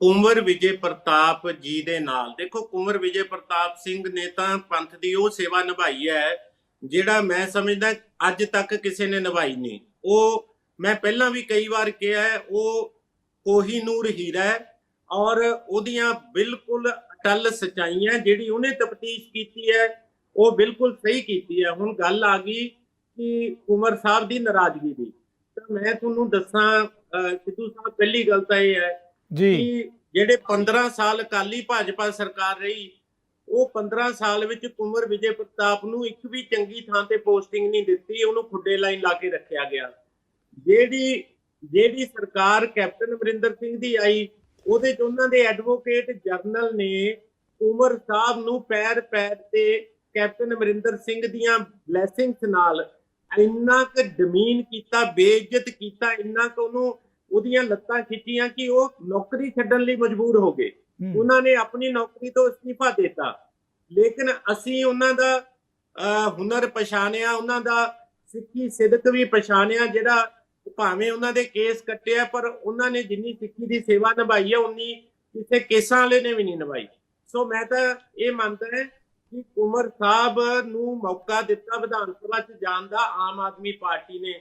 ਕੁੰਵਰ ਵਿਜੇ ਪ੍ਰਤਾਪ ਜੀ ਦੇ ਨਾਲ। ਦੇਖੋ ਕੁੰਵਰ ਵਿਜੇ ਪ੍ਰਤਾਪ ਸਿੰਘ ਨੇ ਤਾਂ ਪੰਥ ਦੀ ਉਹ ਸੇਵਾ ਨਿਭਾਈ ਹੈ ਜਿਹੜਾ ਮੈਂ ਸਮਝਦਾ ਅੱਜ ਤੱਕ ਕਿਸੇ ਨੇ ਨਿਭਾਈ ਨਹੀਂ। ਉਹ ਮੈਂ ਪਹਿਲਾਂ ਵੀ ਕਈ ਵਾਰ ਕਿਹਾ ਹੈ ਉਹ ਕੋਹੀਨੂਰ ਹੀਰਾ ਹੈ ਔਰ ਉਹਦੀਆਂ ਬਿਲਕੁਲ ਅਟਲ ਸਚਾਈਆਂ ਜਿਹੜੀ ਉਹਨੇ ਤਫਤੀਸ਼ ਕੀਤੀ ਹੈ ਉਹ ਬਿਲਕੁਲ ਸਹੀ ਕੀਤੀ ਹੈ। ਹੁਣ ਗੱਲ ਆ ਗਈ ਕਿ ਕੁੰਵਰ ਸਾਹਿਬ ਦੀ ਨਾਰਾਜ਼ਗੀ ਦੀ। ਤਾਂ ਮੈਂ ਤੁਹਾਨੂੰ ਦੱਸਾਂ ਸਿੱਧੂ ਸਾਹਿਬ ਪਹਿਲੀ ਗੱਲ ਤਾਂ ਇਹ ਹੈ ਜੀ। ਕਿ ਜਿਹੜੇ 15 ਸਾਲ ਅਕਾਲੀ ਭਾਜਪਾ ਸਰਕਾਰ ਰਹੀ ਉਹ 15 ਸਾਲ ਵਿੱਚ ਕੁੰਵਰ ਵਿਜੇ ਪ੍ਰਤਾਪ ਨੂੰ ਇੱਕ ਵੀ ਚੰਗੀ ਥਾਂ ਤੇ ਪੋਸਟਿੰਗ ਨਹੀਂ ਦਿੱਤੀ ਉਹਨੂੰ ਖੁੱਡੇ ਲਾਈਨ ਲਾ ਕੇ ਰੱਖਿਆ ਗਿਆ। ਜਿਹੜੀ ਜਿਹੜੀ ਸਰਕਾਰ ਕੈਪਟਨ ਅਮਰਿੰਦਰ ਸਿੰਘ ਦੀ ਆਈ ਉਹਦੇ ਚ ਉਹਨਾਂ ਦੇ ਐਡਵੋਕੇਟ ਜਰਨਲ ਨੇ ਕੁੰਵਰ ਸਾਹਿਬ ਨੂੰ ਪੈਰ ਪੈਰ ਤੇ ਕੈਪਟਨ ਅਮਰਿੰਦਰ ਸਿੰਘ ਦੀਆਂ ਬਲੇਸਿੰਗਸ ਨਾਲ ਇੰਨਾ ਕੁ ਡਮੀਨ ਕੀਤਾ ਬੇਇੱਜ਼ਤ ਕੀਤਾ ਇੰਨਾ ਕੁ ਉਹਨੂੰ ਉਹਦੀਆਂ ਲੱਤਾਂ ਖਿੱਚੀਆਂ ਕਿ ਉਹ ਨੌਕਰੀ ਛੱਡਣ ਲਈ ਮਜਬੂਰ ਹੋ ਗਏ। ਉਹਨਾਂ ਨੇ ਆਪਣੀ ਨੌਕਰੀ ਤੋਂ ਅਸਤੀਫਾ ਦਿੱਤਾ। ਲੇਕਿਨ ਅਸੀਂ ਉਹਨਾਂ ਦਾ ਹੁਨਰ ਪਛਾਣਿਆ ਉਹਨਾਂ ਦਾ ਸਿੱਖੀ ਸਿਦਕ ਵੀ ਪਛਾਣਿਆ ਜਿਹੜਾ ਭਾਵੇਂ ਉਹਨਾਂ ਦੇ ਕੇਸ ਕੱਟਿਆ ਪਰ ਉਹਨਾਂ ਨੇ ਜਿੰਨੀ ਸਿੱਖੀ ਦੀ ਸੇਵਾ ਨਿਭਾਈ ਹੈ ਉਨੀ ਕਿਸੇ ਕੇਸਾਂ ਵਾਲੇ ਨੇ ਵੀ ਨਹੀਂ ਨਿਭਾਈ। ਸੋ ਮੈਂ ਤਾਂ ਇਹ ਮੰਨਦਾ ਹੈ ਕਿ ਕੁਮਰ ਸਾਹਿਬ ਨੂੰ ਮੌਕਾ ਦਿੱਤਾ ਵਿਧਾਨ ਸਭਾ 'ਚ ਜਾਣ ਦਾ ਆਮ ਆਦਮੀ ਪਾਰਟੀ ਨੇ।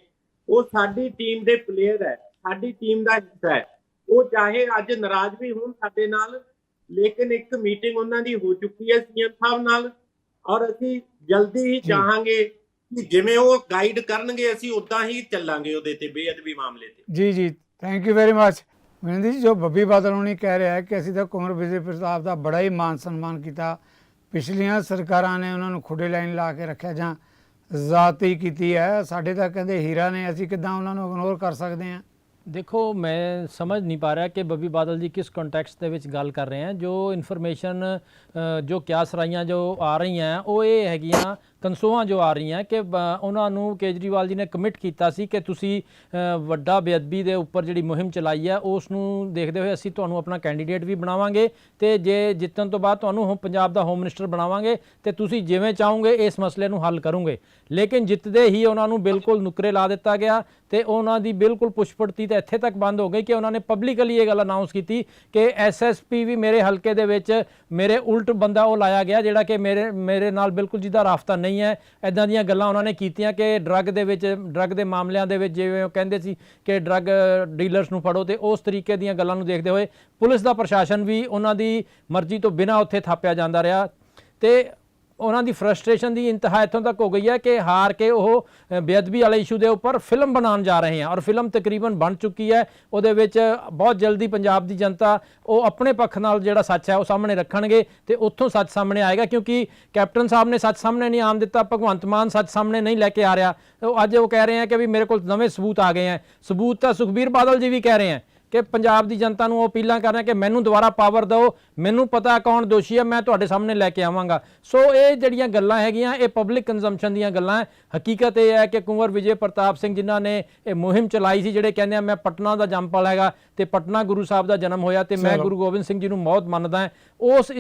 ਉਹ ਸਾਡੀ ਟੀਮ ਦੇ ਪਲੇਅਰ ਹੈ ਸਾਡੀ ਟੀਮ ਦਾ ਹਿੱਸਾ ਹੈ। ਉਹ ਚਾਹੇ ਅੱਜ ਨਾਰਾਜ਼ ਵੀ ਹੋਣ ਸਾਡੇ ਨਾਲ ਲੇਕਿਨ ਇੱਕ ਮੀਟਿੰਗ ਉਹਨਾਂ ਦੀ ਹੋ ਚੁੱਕੀ ਹੈ ਸੀਐਮ ਸਾਹਿਬ ਨਾਲ ਔਰ ਅਸੀਂ ਜਲਦੀ ਹੀ। ਚਾਹਾਂਗੇ ਜਿਵੇਂ ਉਹ ਗਾਈਡ ਕਰਨਗੇ ਅਸੀਂ ਉਦਾਂ ਹੀ ਚੱਲਾਂਗੇ ਉਹਦੇ ਤੇ ਬੇਅਦਬੀ ਮਾਮਲੇ ਤੇ। ਜੀ ਜੀ thank you very much Maninder ji ਜੋ ਬੱਬੀ ਬਾਦਲ ਹੁਣੀ ਕਹਿ ਰਿਹਾ ਹੈ ਕਿ ਅਸੀਂ ਤਾਂ ਕੁਮਰ ਵਿਜੇ ਪ੍ਰਤਾਪ ਦਾ ਬੜਾ ਹੀ ਮਾਨ ਸਨਮਾਨ ਕੀਤਾ। ਪਿਛਲੀਆਂ ਸਰਕਾਰਾਂ ਨੇ ਉਹਨਾਂ ਨੂੰ ਖੁੱਡੇ ਲਾਈਨ ਲਾ ਕੇ ਰੱਖਿਆ ਜਾਂ ਜ਼ਾਤੀ ਕੀਤੀ ਹੈ। ਸਾਡੇ ਤਾਂ ਕਹਿੰਦੇ ਹੀਰਾ ਨੇ ਅਸੀਂ ਕਿਦਾਂ ਉਹਨਾਂ ਨੂੰ ਇਗਨੋਰ ਕਰ ਸਕਦੇ ਹਾਂ? ਦੇਖੋ ਮੈਂ ਸਮਝ ਨਹੀਂ ਪਾ ਰਿਹਾ ਕਿ ਬੱਬੀ ਬਾਦਲ ਜੀ ਕਿਸ ਕੰਟੈਕਸਟ ਦੇ ਵਿੱਚ ਗੱਲ ਕਰ ਰਹੇ ਹਨ ਜੋ ਇਨਫੋਰਮੇਸ਼ਨ ਜੋ ਕਿਆਸ ਰਾਈਆਂ ਜੋ ਆ ਰਹੀਆਂ ਉਹ ਇਹ ਹੈਗੀਆਂ ਕਨਸੋਆਂ ਜੋ ਆ ਰਹੀਆਂ ਕਿ ਉਹਨਾਂ ਨੂੰ ਕੇਜਰੀਵਾਲ ਜੀ ਨੇ ਕਮਿਟ ਕੀਤਾ ਸੀ ਕਿ ਤੁਸੀਂ ਵੱਡਾ ਬੇਅਦਬੀ ਦੇ ਉੱਪਰ ਜਿਹੜੀ ਮੁਹਿੰਮ ਚਲਾਈ ਹੈ ਉਸ ਨੂੰ ਦੇਖਦੇ ਹੋਏ ਅਸੀਂ ਤੁਹਾਨੂੰ ਆਪਣਾ ਕੈਂਡੀਡੇਟ ਵੀ ਬਣਾਵਾਂਗੇ ਤੇ ਜੇ ਜਿੱਤਣ ਤੋਂ ਬਾਅਦ ਤੁਹਾਨੂੰ ਹੋ- ਪੰਜਾਬ ਦਾ ਹੋਮ ਮਿਨਿਸਟਰ ਬਣਾਵਾਂਗੇ ਤੇ ਤੁਸੀਂ ਜਿਵੇਂ ਚਾਹੋਗੇ ਇਸ ਮਸਲੇ ਨੂੰ ਹੱਲ ਕਰੋਗੇ। ਲੇਕਿਨ ਜਿੱਤਦੇ ਹੀ ਉਹਨਾਂ ਨੂੰ ਬਿਲਕੁਲ ਨੁਕਰੇ ਲਾ ਦਿੱਤਾ ਗਿਆ ਤੇ ਉਹਨਾਂ ਦੀ ਬਿਲਕੁਲ ਪੁਸ਼ਪੜਤੀ ਤਾਂ ਇੱਥੇ ਤੱਕ ਬੰਦ ਹੋ ਗਈ ਕਿ ਉਹਨਾਂ ਨੇ ਪਬਲਿਕਲੀ ਇਹ ਗੱਲ ਅਨਾਉਂਸ ਕੀਤੀ ਕਿ ਐਸਐਸਪੀ ਵੀ ਮੇਰੇ ਹਲਕੇ ਦੇ ਵਿੱਚ ਮੇਰੇ ਉਲਟ ਬੰਦਾ ਉਹ ਲਾਇਆ ਗਿਆ ਜਿਹੜਾ ਕਿ ਮੇਰੇ ਮੇਰੇ ਨਾਲ ਬਿਲਕੁਲ ਜਿਹਦਾ ਰਾਫਤਾ ਨਹੀਂ ਹੈ। ਐਦਾਂ ਦੀਆਂ ਗੱਲਾਂ ਉਹਨਾਂ ਨੇ ਕੀਤੀਆਂ ਕਿ ਡਰੱਗ ਦੇ ਵਿੱਚ, ਡਰੱਗ ਦੇ ਮਾਮਲਿਆਂ ਦੇ ਵਿੱਚ ਜਿਵੇਂ ਉਹ ਕਹਿੰਦੇ ਸੀ ਕਿ ਡਰੱਗ ਡੀਲਰਸ ਨੂੰ ਫੜੋ ਤੇ ਉਸ ਤਰੀਕੇ ਦੀਆਂ ਗੱਲਾਂ ਨੂੰ ਦੇਖਦੇ ਹੋਏ ਪੁਲਿਸ ਦਾ ਪ੍ਰਸ਼ਾਸਨ ਵੀ ਉਹਨਾਂ ਦੀ ਮਰਜ਼ੀ ਤੋਂ ਬਿਨਾਂ ਉੱਥੇ ਥਾਪਿਆ ਜਾਂਦਾ ਰਿਹਾ। ਤੇ ਉਹਨਾਂ ਦੀ ਫਰਸਟ੍ਰੇਸ਼ਨ ਦੀ ਇੰਤਹਾ ਇੱਥੋਂ ਤੱਕ ਹੋ ਗਈ ਹੈ ਕਿ ਹਾਰ ਕੇ ਉਹ ਬੇਅਦਬੀ ਵਾਲੇ ਇਸ਼ੂ ਦੇ ਉੱਪਰ ਫਿਲਮ ਬਣਾਉਣ ਜਾ ਰਹੇ ਹਨ ਔਰ ਫਿਲਮ ਤਕਰੀਬਨ ਬਣ ਚੁੱਕੀ ਹੈ। ਉਹਦੇ ਵਿੱਚ ਬਹੁਤ ਜਲਦੀ ਪੰਜਾਬ ਦੀ ਜਨਤਾ ਉਹ ਆਪਣੇ ਪੱਖ ਨਾਲ ਜਿਹੜਾ ਸੱਚ ਹੈ ਉਹ ਸਾਹਮਣੇ ਰੱਖਣਗੇ ਤੇ ਉੱਥੋਂ ਸੱਚ ਸਾਹਮਣੇ ਆਏਗਾ ਕਿਉਂਕਿ ਕੈਪਟਨ ਸਾਹਿਬ ਨੇ ਸੱਚ ਸਾਹਮਣੇ ਨਹੀਂ ਆਮ ਦਿੱਤਾ, ਭਗਵੰਤ ਮਾਨ ਸੱਚ ਸਾਹਮਣੇ ਨਹੀਂ ਲੈ ਕੇ ਆ ਰਿਹਾ। ਅੱਜ ਉਹ ਕਹਿ ਰਹੇ ਆ ਕਿ ਵੀ ਮੇਰੇ ਕੋਲ ਨਵੇਂ ਸਬੂਤ ਆ ਗਏ ਆ ਸਬੂਤ ਤਾਂ ਸੁਖਬੀਰ ਬਾਦਲ ਜੀ ਵੀ ਕਹਿ ਰਹੇ ਆ ਕਿ ਪੰਜਾਬ ਦੀ ਜਨਤਾ ਨੂੰ ਉਹ ਅਪੀਲਾਂ ਕਰ ਰਹੇ ਕਿ ਮੈਨੂੰ ਦੁਬਾਰਾ ਪਾਵਰ ਦਿਓ ਮੈਨੂੰ ਪਤਾ ਕੌਣ ਦੋਸ਼ੀ ਹੈ ਮੈਂ ਤੁਹਾਡੇ ਸਾਹਮਣੇ ਲੈ ਕੇ ਆਵਾਂਗਾ। ਸੋ ਇਹ ਜਿਹੜੀਆਂ ਗੱਲਾਂ ਹੈਗੀਆਂ ਇਹ ਪਬਲਿਕ ਕੰਜ਼ੰਪਸ਼ਨ ਦੀਆਂ ਗੱਲਾਂ ਹੈ। ਹਕੀਕਤ ਇਹ ਹੈ ਕਿ ਕੁੰਵਰ ਵਿਜੇ ਪ੍ਰਤਾਪ ਸਿੰਘ ਜਿਨ੍ਹਾਂ ਨੇ ਇਹ ਮੁਹਿੰਮ ਚਲਾਈ ਸੀ ਜਿਹੜੇ ਕਹਿੰਦੇ ਆ ਮੈਂ ਪਟਨਾ ਦਾ ਜੰਮਪਲ ਹੈਗਾ ਤੇ ਪਟਨਾ ਗੁਰੂ ਸਾਹਿਬ ਦਾ ਜਨਮ ਹੋਇਆ ਤੇ ਮੈਂ। ਗੁਰੂ ਗੋਬਿੰਦ ਸਿੰਘ ਜੀ ਨੂੰ ਬਹੁਤ ਮੰਨਦਾ ਹਾਂ। ਉਸ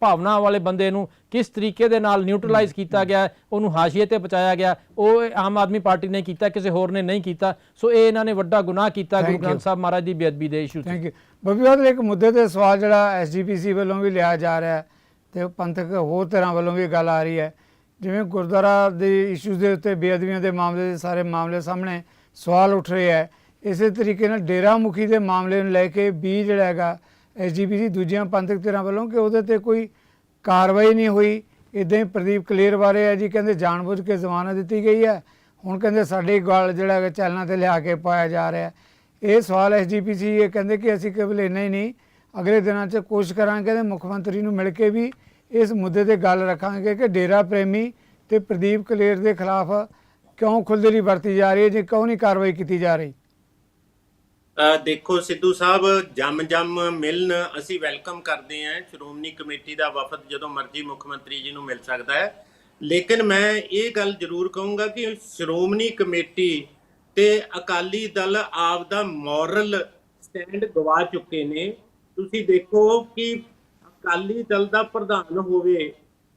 ਭਾਵਨਾ ਵਾਲੇ ਬੰਦੇ ਨੂੰ ਕਿਸ ਤਰੀਕੇ ਦੇ ਨਾਲ ਨਿਊਟਰਲਾਈਜ਼ ਕੀਤਾ ਗਿਆ ਉਹਨੂੰ ਹਾਸ਼ੀਏ ਤੇ ਪਹੁੰਚਾਇਆ ਗਿਆ ਉਹ ਆਮ ਆਦਮੀ ਪਾਰਟੀ ਨੇ ਕੀਤਾ ਕਿਸੇ ਹੋਰ ਨੇ ਨਹੀਂ ਕੀਤਾ ਸੋ ਇਹ ਇਹਨਾਂ ਨੇ ਵੱਡਾ ਗੁਨਾਹ ਕੀਤਾ ਗੁਰੂ ਗ੍ਰੰਥ. ਸਾਹਿਬ ਮਹਾਰਾਜ ਦੀ ਬੇਅਦਬੀ ਦੇ ਇਸ਼ੂ ਤੇ। ਥੈਂਕ ਯੂ ਬੱਬੀ ਬਾਦਲ ਇੱਕ ਮੁੱਦੇ ਤੇ ਸਵਾਲ ਜਿਹੜਾ ਐਸਜੀਪੀਸੀ ਵੱਲੋਂ ਵੀ ਲਿਆ ਜਾ ਰਿਹਾ ਹੈ ਤੇ ਪੰਥਕ ਹੋਰ ਤਰ੍ਹਾਂ ਵੱਲੋਂ ਵੀ ਗੱਲ ਆ ਰਹੀ ਹੈ। ਜਿਵੇਂ ਗੁਰਦੁਆਰਾ ਦੇ ਇਸ਼ੂਜ਼ ਦੇ ਉੱਤੇ ਬੇਅਦਬੀਆਂ ਦੇ ਮਾਮਲੇ ਦੇ ਸਾਰੇ ਮਾਮਲੇ ਸਾਹਮਣੇ ਸਵਾਲ ਉੱਠ ਰਹੇ ਹੈ। ਇਸੇ ਤਰੀਕੇ ਨਾਲ ਡੇਰਾ ਮੁਖੀ ਦੇ ਮਾਮਲੇ ਨੂੰ ਲੈ ਕੇ ਵੀ ਜਿਹੜਾ ਹੈਗਾ ਐਸਜੀਪੀਸੀ ਦੂਜੀਆਂ ਪੰਥਕ ਧਿਰਾਂ ਵੱਲੋਂ ਕਿ ਉਹਦੇ ਤੇ ਕੋਈ ਕਾਰਵਾਈ ਨਹੀਂ ਹੋਈ। ਇਦਾਂ ਹੀ ਪ੍ਰਦੀਪ ਕਲੇਰ ਬਾਰੇ ਹੈ ਜੀ, ਕਹਿੰਦੇ ਜਾਣਬੁੱਝ ਕੇ ਜ਼ਮਾਨਤ ਦਿੱਤੀ ਗਈ ਹੈ। ਹੁਣ ਕਹਿੰਦੇ ਸਾਡੇ ਗੱਲ ਜਿਹੜਾ ਹੈਗਾ ਚੈਨਲਾਂ ਤੇ ਲਿਆ ਕੇ ਪਾਇਆ ਜਾ ਰਿਹਾ ਇਹ ਸਵਾਲ ਐਸਜੀਪੀਸੀ ਇਹ ਕਹਿੰਦੇ ਕਿ ਅਸੀਂ ਕੇਵਲ ਇੰਨਾ ਹੀ ਨਹੀਂ, ਅਗਲੇ ਦਿਨਾਂ 'ਚ ਕੋਸ਼ਿਸ਼ ਕਰਾਂਗੇ ਕਹਿੰਦੇ ਮੁੱਖ ਮੰਤਰੀ ਨੂੰ ਮਿਲ ਕੇ ਵੀ ਇਸ ਮੁੱਦੇ ਤੇ ਗੱਲ ਰੱਖਾਂਗੇ ਕਿ ਡੇਰਾ ਪ੍ਰੇਮੀ ਤੇ ਪ੍ਰਦੀਪ ਕਲੇਰ ਦੇ ਖਿਲਾਫ ਕਿਉਂ ਖੁੱਲ੍ਹਦਰੀ ਵਰਤੀ ਜਾ ਰਹੀ ਹੈ, ਜੇ ਕਿਉਂ ਨਹੀਂ ਕਾਰਵਾਈ ਕੀਤੀ ਜਾ ਰਹੀ। ਦੇਖੋ ਸਿੱਧੂ ਸਾਹਿਬ ਜਮ ਜਮ ਮਿਲਣ ਅਸੀਂ ਵੈਲਕਮ ਕਰਦੇ ਹਾਂ। ਸ਼੍ਰੋਮਣੀ ਕਮੇਟੀ ਦਾ ਵਫਦ ਜਦੋਂ ਮਰਜ਼ੀ ਮੁੱਖ ਮੰਤਰੀ ਜੀ ਨੂੰ ਮਿਲ ਸਕਦਾ ਹੈ। ਲੇਕਿਨ ਮੈਂ ਇਹ ਗੱਲ ਜ਼ਰੂਰ ਕਹੂੰਗਾ ਕਿ ਸ਼੍ਰੋਮਣੀ ਕਮੇਟੀ ਤੇ ਅਕਾਲੀ ਦਲ ਆਪ ਦਾ ਮੋਰਲ ਸਟੈਂਡ ਗਵਾ ਚੁੱਕੇ ਨੇ। ਤੁਸੀਂ ਦੇਖੋ ਕਿ ਅਕਾਲੀ ਦਲ ਦਾ ਪ੍ਰਧਾਨ ਹੋਵੇ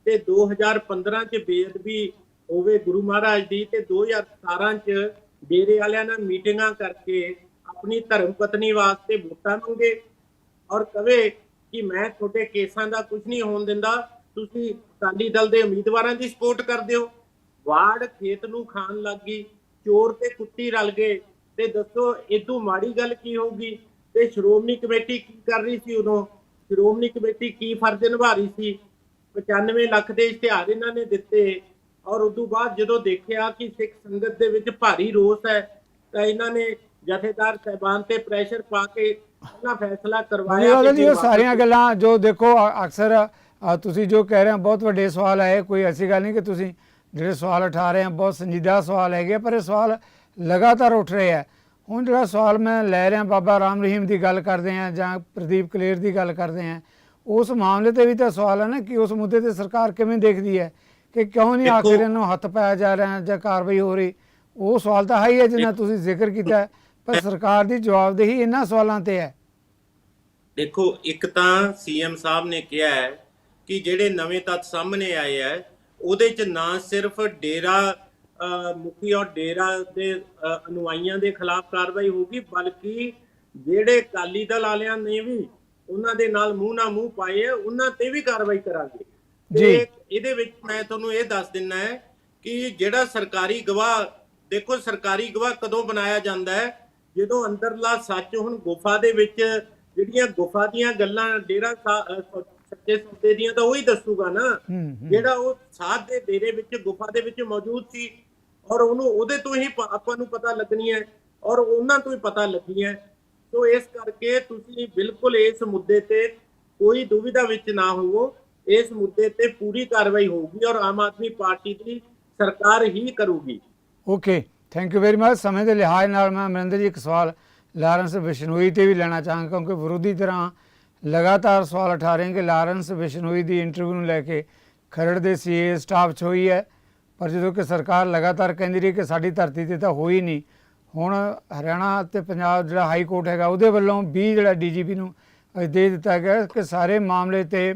ਤੇ 2015 ਚ ਬੇਅਦਬੀ ਹੋਵੇ ਗੁਰੂ ਮਹਾਰਾਜ ਦੀ ਤੇ 2017 ਚ ਡੇਰੇ ਵਾਲਿਆਂ ਨਾਲ ਮੀਟਿੰਗਾਂ ਕਰਕੇ ਆਪਣੀ ਧਰਮ ਪਤਨੀ ਵਾਸਤੇ ਵੋਟਾਂ ਮੰਗੇ ਔਰ ਕਵੇ ਕਿ ਮੈਂ ਤੁਹਾਡੇ ਕੇਸਾਂ ਦਾ ਕੁਝ ਨਹੀਂ ਹੋਣ ਦਿੰਦਾ, ਤੁਸੀਂ ਅਕਾਲੀ ਦਲ ਦੇ ਉਮੀਦਵਾਰਾਂ ਦੀ ਸਪੋਰਟ ਕਰਦੇ ਹੋ। ਵਾਰਡ ਖੇਤ ਨੂੰ ਖਾਣ ਲੱਗ ਗਈ, ਚੋਰ ਤੇ ਕੁੱਤੀ ਰਲ ਗਏ ਤੇ ਦੱਸੋ ਇਦੋਂ ਮਾੜੀ ਗੱਲ ਕੀ ਹੋਊਗੀ? ਤੇ ਸ਼੍ਰੋਮਣੀ ਕਮੇਟੀ ਕੀ ਕਰ ਰਹੀ ਸੀ ਉਦੋਂ? ਸ਼੍ਰੋਮਣੀ ਕਮੇਟੀ ਕੀ ਫਰਜ਼ ਨਿਭਾ ਰਹੀ ਸੀ? 95 ਲੱਖ ਦੇ ਇਸ਼ਤਿਹਾਰ ਇਹਨਾਂ ਨੇ ਦਿੱਤੇ ਔਰ ਉਦੋਂ ਬਾਅਦ ਜਦੋਂ ਦੇਖਿਆ ਕਿ ਸਿੱਖ ਸੰਗਤ ਦੇ ਵਿੱਚ ਭਾਰੀ ਰੋਸ ਹੈ, ਤਾਂ ਇਹਨਾਂ ਨੇ ਜਥੇਦਾਰ ਸਹਿਬਾਨ ਤੇ ਪ੍ਰੈਸ਼ਰ ਪਾ ਕੇ ਆਪਣਾ ਫੈਸਲਾ ਕਰਵਾਇਆ ਕਿ ਜੀ ਸਾਰੀਆਂ ਗੱਲਾਂ ਜੋ ਦੇਖੋ ਅਕਸਰ ਤੁਸੀਂ ਜੋ ਕਹਿ ਰਹੇ ਹੋ ਬਹੁਤ ਵੱਡੇ ਸਵਾਲ ਇਹ ਕੋਈ ਐਸੀ ਗੱਲ ਨਹੀਂ ਕਿ ਤੁਸੀਂ ਜਿਹੜੇ ਸਵਾਲ ਉਠਾ ਰਹੇ ਹੋ ਬਹੁਤ ਸੰਜੀਦਾ ਸਵਾਲ ਹੈਗੇ ਪਰ ਇਹ ਸਵਾਲ ਲਗਾਤਾਰ ਉੱਠ ਰਹੇ ਹੈ ਹੁਣ ਜਿਹੜਾ ਸਵਾਲ ਮੈਂ ਲੈ ਰਿਹਾ ਬਾਬਾ ਰਾਮ ਰਹੀਮ ਦੀ ਗੱਲ ਕਰਦੇ ਆ ਜਾਂ ਪ੍ਰਦੀਪ ਕਲੇਰ ਦੀ ਗੱਲ ਕਰਦੇ ਆ ਉਸ ਮਾਮਲੇ ਤੇ ਵੀ ਤਾਂ ਸਵਾਲ ਹੈ ਨਾ ਕਿ ਉਸ ਮੁੱਦੇ ਤੇ ਸਰਕਾਰ ਕਿਵੇਂ ਦੇਖਦੀ ਹੈ ਕਿ ਕਿਉਂ ਨਹੀਂ ਆਖਿਰ ਇਹਨੂੰ ਹੱਥ ਪਾਇਆ ਜਾ ਰਿਹਾ ਜਾਂ ਕਾਰਵਾਈ ਹੋ ਰਹੀ। ਉਹ ਸਵਾਲ ਤਾਂ ਹੈ ਹੀ ਹੈ ਜਿੰਨਾ ਤੁਸੀਂ ਜ਼ਿਕਰ ਕੀਤਾ। ਹੈ, ਪਰ ਸਰਕਾਰ ਦੀ ਜਵਾਬਦੇਹੀ ਇਹਨਾਂ ਸਵਾਲਾਂ ਤੇ ਹੈ। ਦੇਖੋ ਇੱਕ ਤਾਂ ਸੀਐਮ ਸਾਹਿਬ ਨੇ ਕਿਹਾ ਹੈ ਕਿ ਜਿਹੜੇ ਨਵੇਂ ਤੱਤ ਸਾਹਮਣੇ ਆਏ ਹੈ ਉਹਦੇ ਚ ਨਾ ਸਿਰਫ ਡੇਰਾ ਮੁਖੀ ਔਰ ਡੇਰਾ ਦੇ ਅਹ, ਅਨੁਆਈਆਂ ਦੇ ਖਿਲਾਫ ਕਾਰਵਾਈ ਹੋਊਗੀ ਬਲਕਿ ਜਿਹੜੇ ਅਕਾਲੀ ਦਲ ਵਾਲਿਆਂ ਨੇ ਵੀ ਉਹਨਾਂ ਦੇ ਨਾਲ ਮੂੰਹ ਨਾਲ ਮੂੰਹ ਪਾਏ ਹੈ ਉਹਨਾਂ ਤੇ ਵੀ ਕਾਰਵਾਈ ਕਰਾਂਗੇ। ਜੀ। ਇਹਦੇ ਵਿੱਚ ਮੈਂ ਤੁਹਾਨੂੰ ਇਹ ਦੱਸ ਦਿੰਨਾ ਹੈ ਕਿ ਜਿਹੜਾ ਸਰਕਾਰੀ ਗਵਾਹ ਦੇਖੋ ਸਰਕਾਰੀ ਗਵਾਹ ਕਦੋਂ ਬਣਾਇਆ ਜਾਂਦਾ ਹੈ? ਜਦੋਂ ਅੰਦਰਲਾ ਸੱਚ ਹੁਣ ਗੁਫਾ ਦੇ ਵਿੱਚ ਜਿਹੜੀਆਂ ਗੁਫਾ ਦੀਆਂ ਗੱਲਾਂ ਡੇਰਾ ਸੱਚੇ ਸੌਦੇ ਦੀਆਂ ਤਾਂ ਉਹੀ ਦੱਸੂਗਾ ਨਾ। ਜਿਹੜਾ ਉਹ ਸਾਧ ਦੇ ਡੇਰੇ ਵਿੱਚ ਗੁਫਾ ਦੇ ਵਿੱਚ ਮੌਜੂਦ ਸੀ ਔਰ ਉਹਨੂੰ ਉਹਦੇ ਤੋਂ ਹੀ ਆਪਾਂ ਨੂੰ ਪਤਾ ਲੱਗਣੀ ਹੈ ਔਰ ਉਹਨਾਂ ਤੋਂ ਹੀ ਪਤਾ ਲੱਗੀ ਹੈ। ਸੋ ਇਸ ਕਰਕੇ ਤੁਸੀਂ ਬਿਲਕੁਲ ਇਸ ਮੁੱਦੇ ਤੇ ਕੋਈ ਦੁਵਿਧਾ ਵਿੱਚ ਨਾ ਹੋਵੋ। ਇਸ ਮੁੱਦੇ ਤੇ ਪੂਰੀ ਕਾਰਵਾਈ ਹੋਊਗੀ ਔਰ ਆਮ ਆਦਮੀ ਪਾਰਟੀ ਦੀ ਸਰਕਾਰ ਹੀ ਕਰੂਗੀ। Okay. Thank you very much ਸਮੇਂ ਦੇ ਲਿਹਾਜ਼ ਨਾਲ ਮੈਂ ਅਮਰਿੰਦਰ ਜੀ ਇੱਕ ਸਵਾਲ, ਲਾਰੈਂਸ ਬਿਸ਼ਨੋਈ ਤੇ ਵੀ ਲੈਣਾ ਚਾਹਾਂਗਾ ਕਿਉਂਕਿ ਵਿਰੋਧੀ ਤਰ੍ਹਾਂ ਲਗਾਤਾਰ ਸਵਾਲ ਉਠਾ ਰਹੇ ਕਿ ਲਾਰੈਂਸ ਬਿਸ਼ਨੋਈ ਦੀ ਇੰਟਰਵਿਊ ਨੂੰ ਲੈ ਕੇ ਖਰੜ ਦੇ ਸੀਏ ਸਟਾਫ 'ਚ ਹੋਈ ਹੈ, ਪਰ ਜਦੋਂ ਕਿ ਸਰਕਾਰ ਲਗਾਤਾਰ ਕਹਿੰਦੀ ਰਹੀ ਕਿ ਸਾਡੀ ਧਰਤੀ ਤੇ ਤਾਂ ਹੋਈ ਨਹੀਂ, ਹੁਣ ਹਰਿਆਣਾ ਤੇ ਪੰਜਾਬ ਜਿਹੜਾ ਹਾਈ ਕੋਰਟ ਹੈਗਾ ਉਹਦੇ ਵੱਲੋਂ ਵੀ ਜਿਹੜਾ ਡੀਜੀਪੀ ਨੂੰ ਦੇ ਦਿੱਤਾ ਗਿਆ ਕਿ ਸਾਰੇ ਮਾਮਲੇ ਤੇ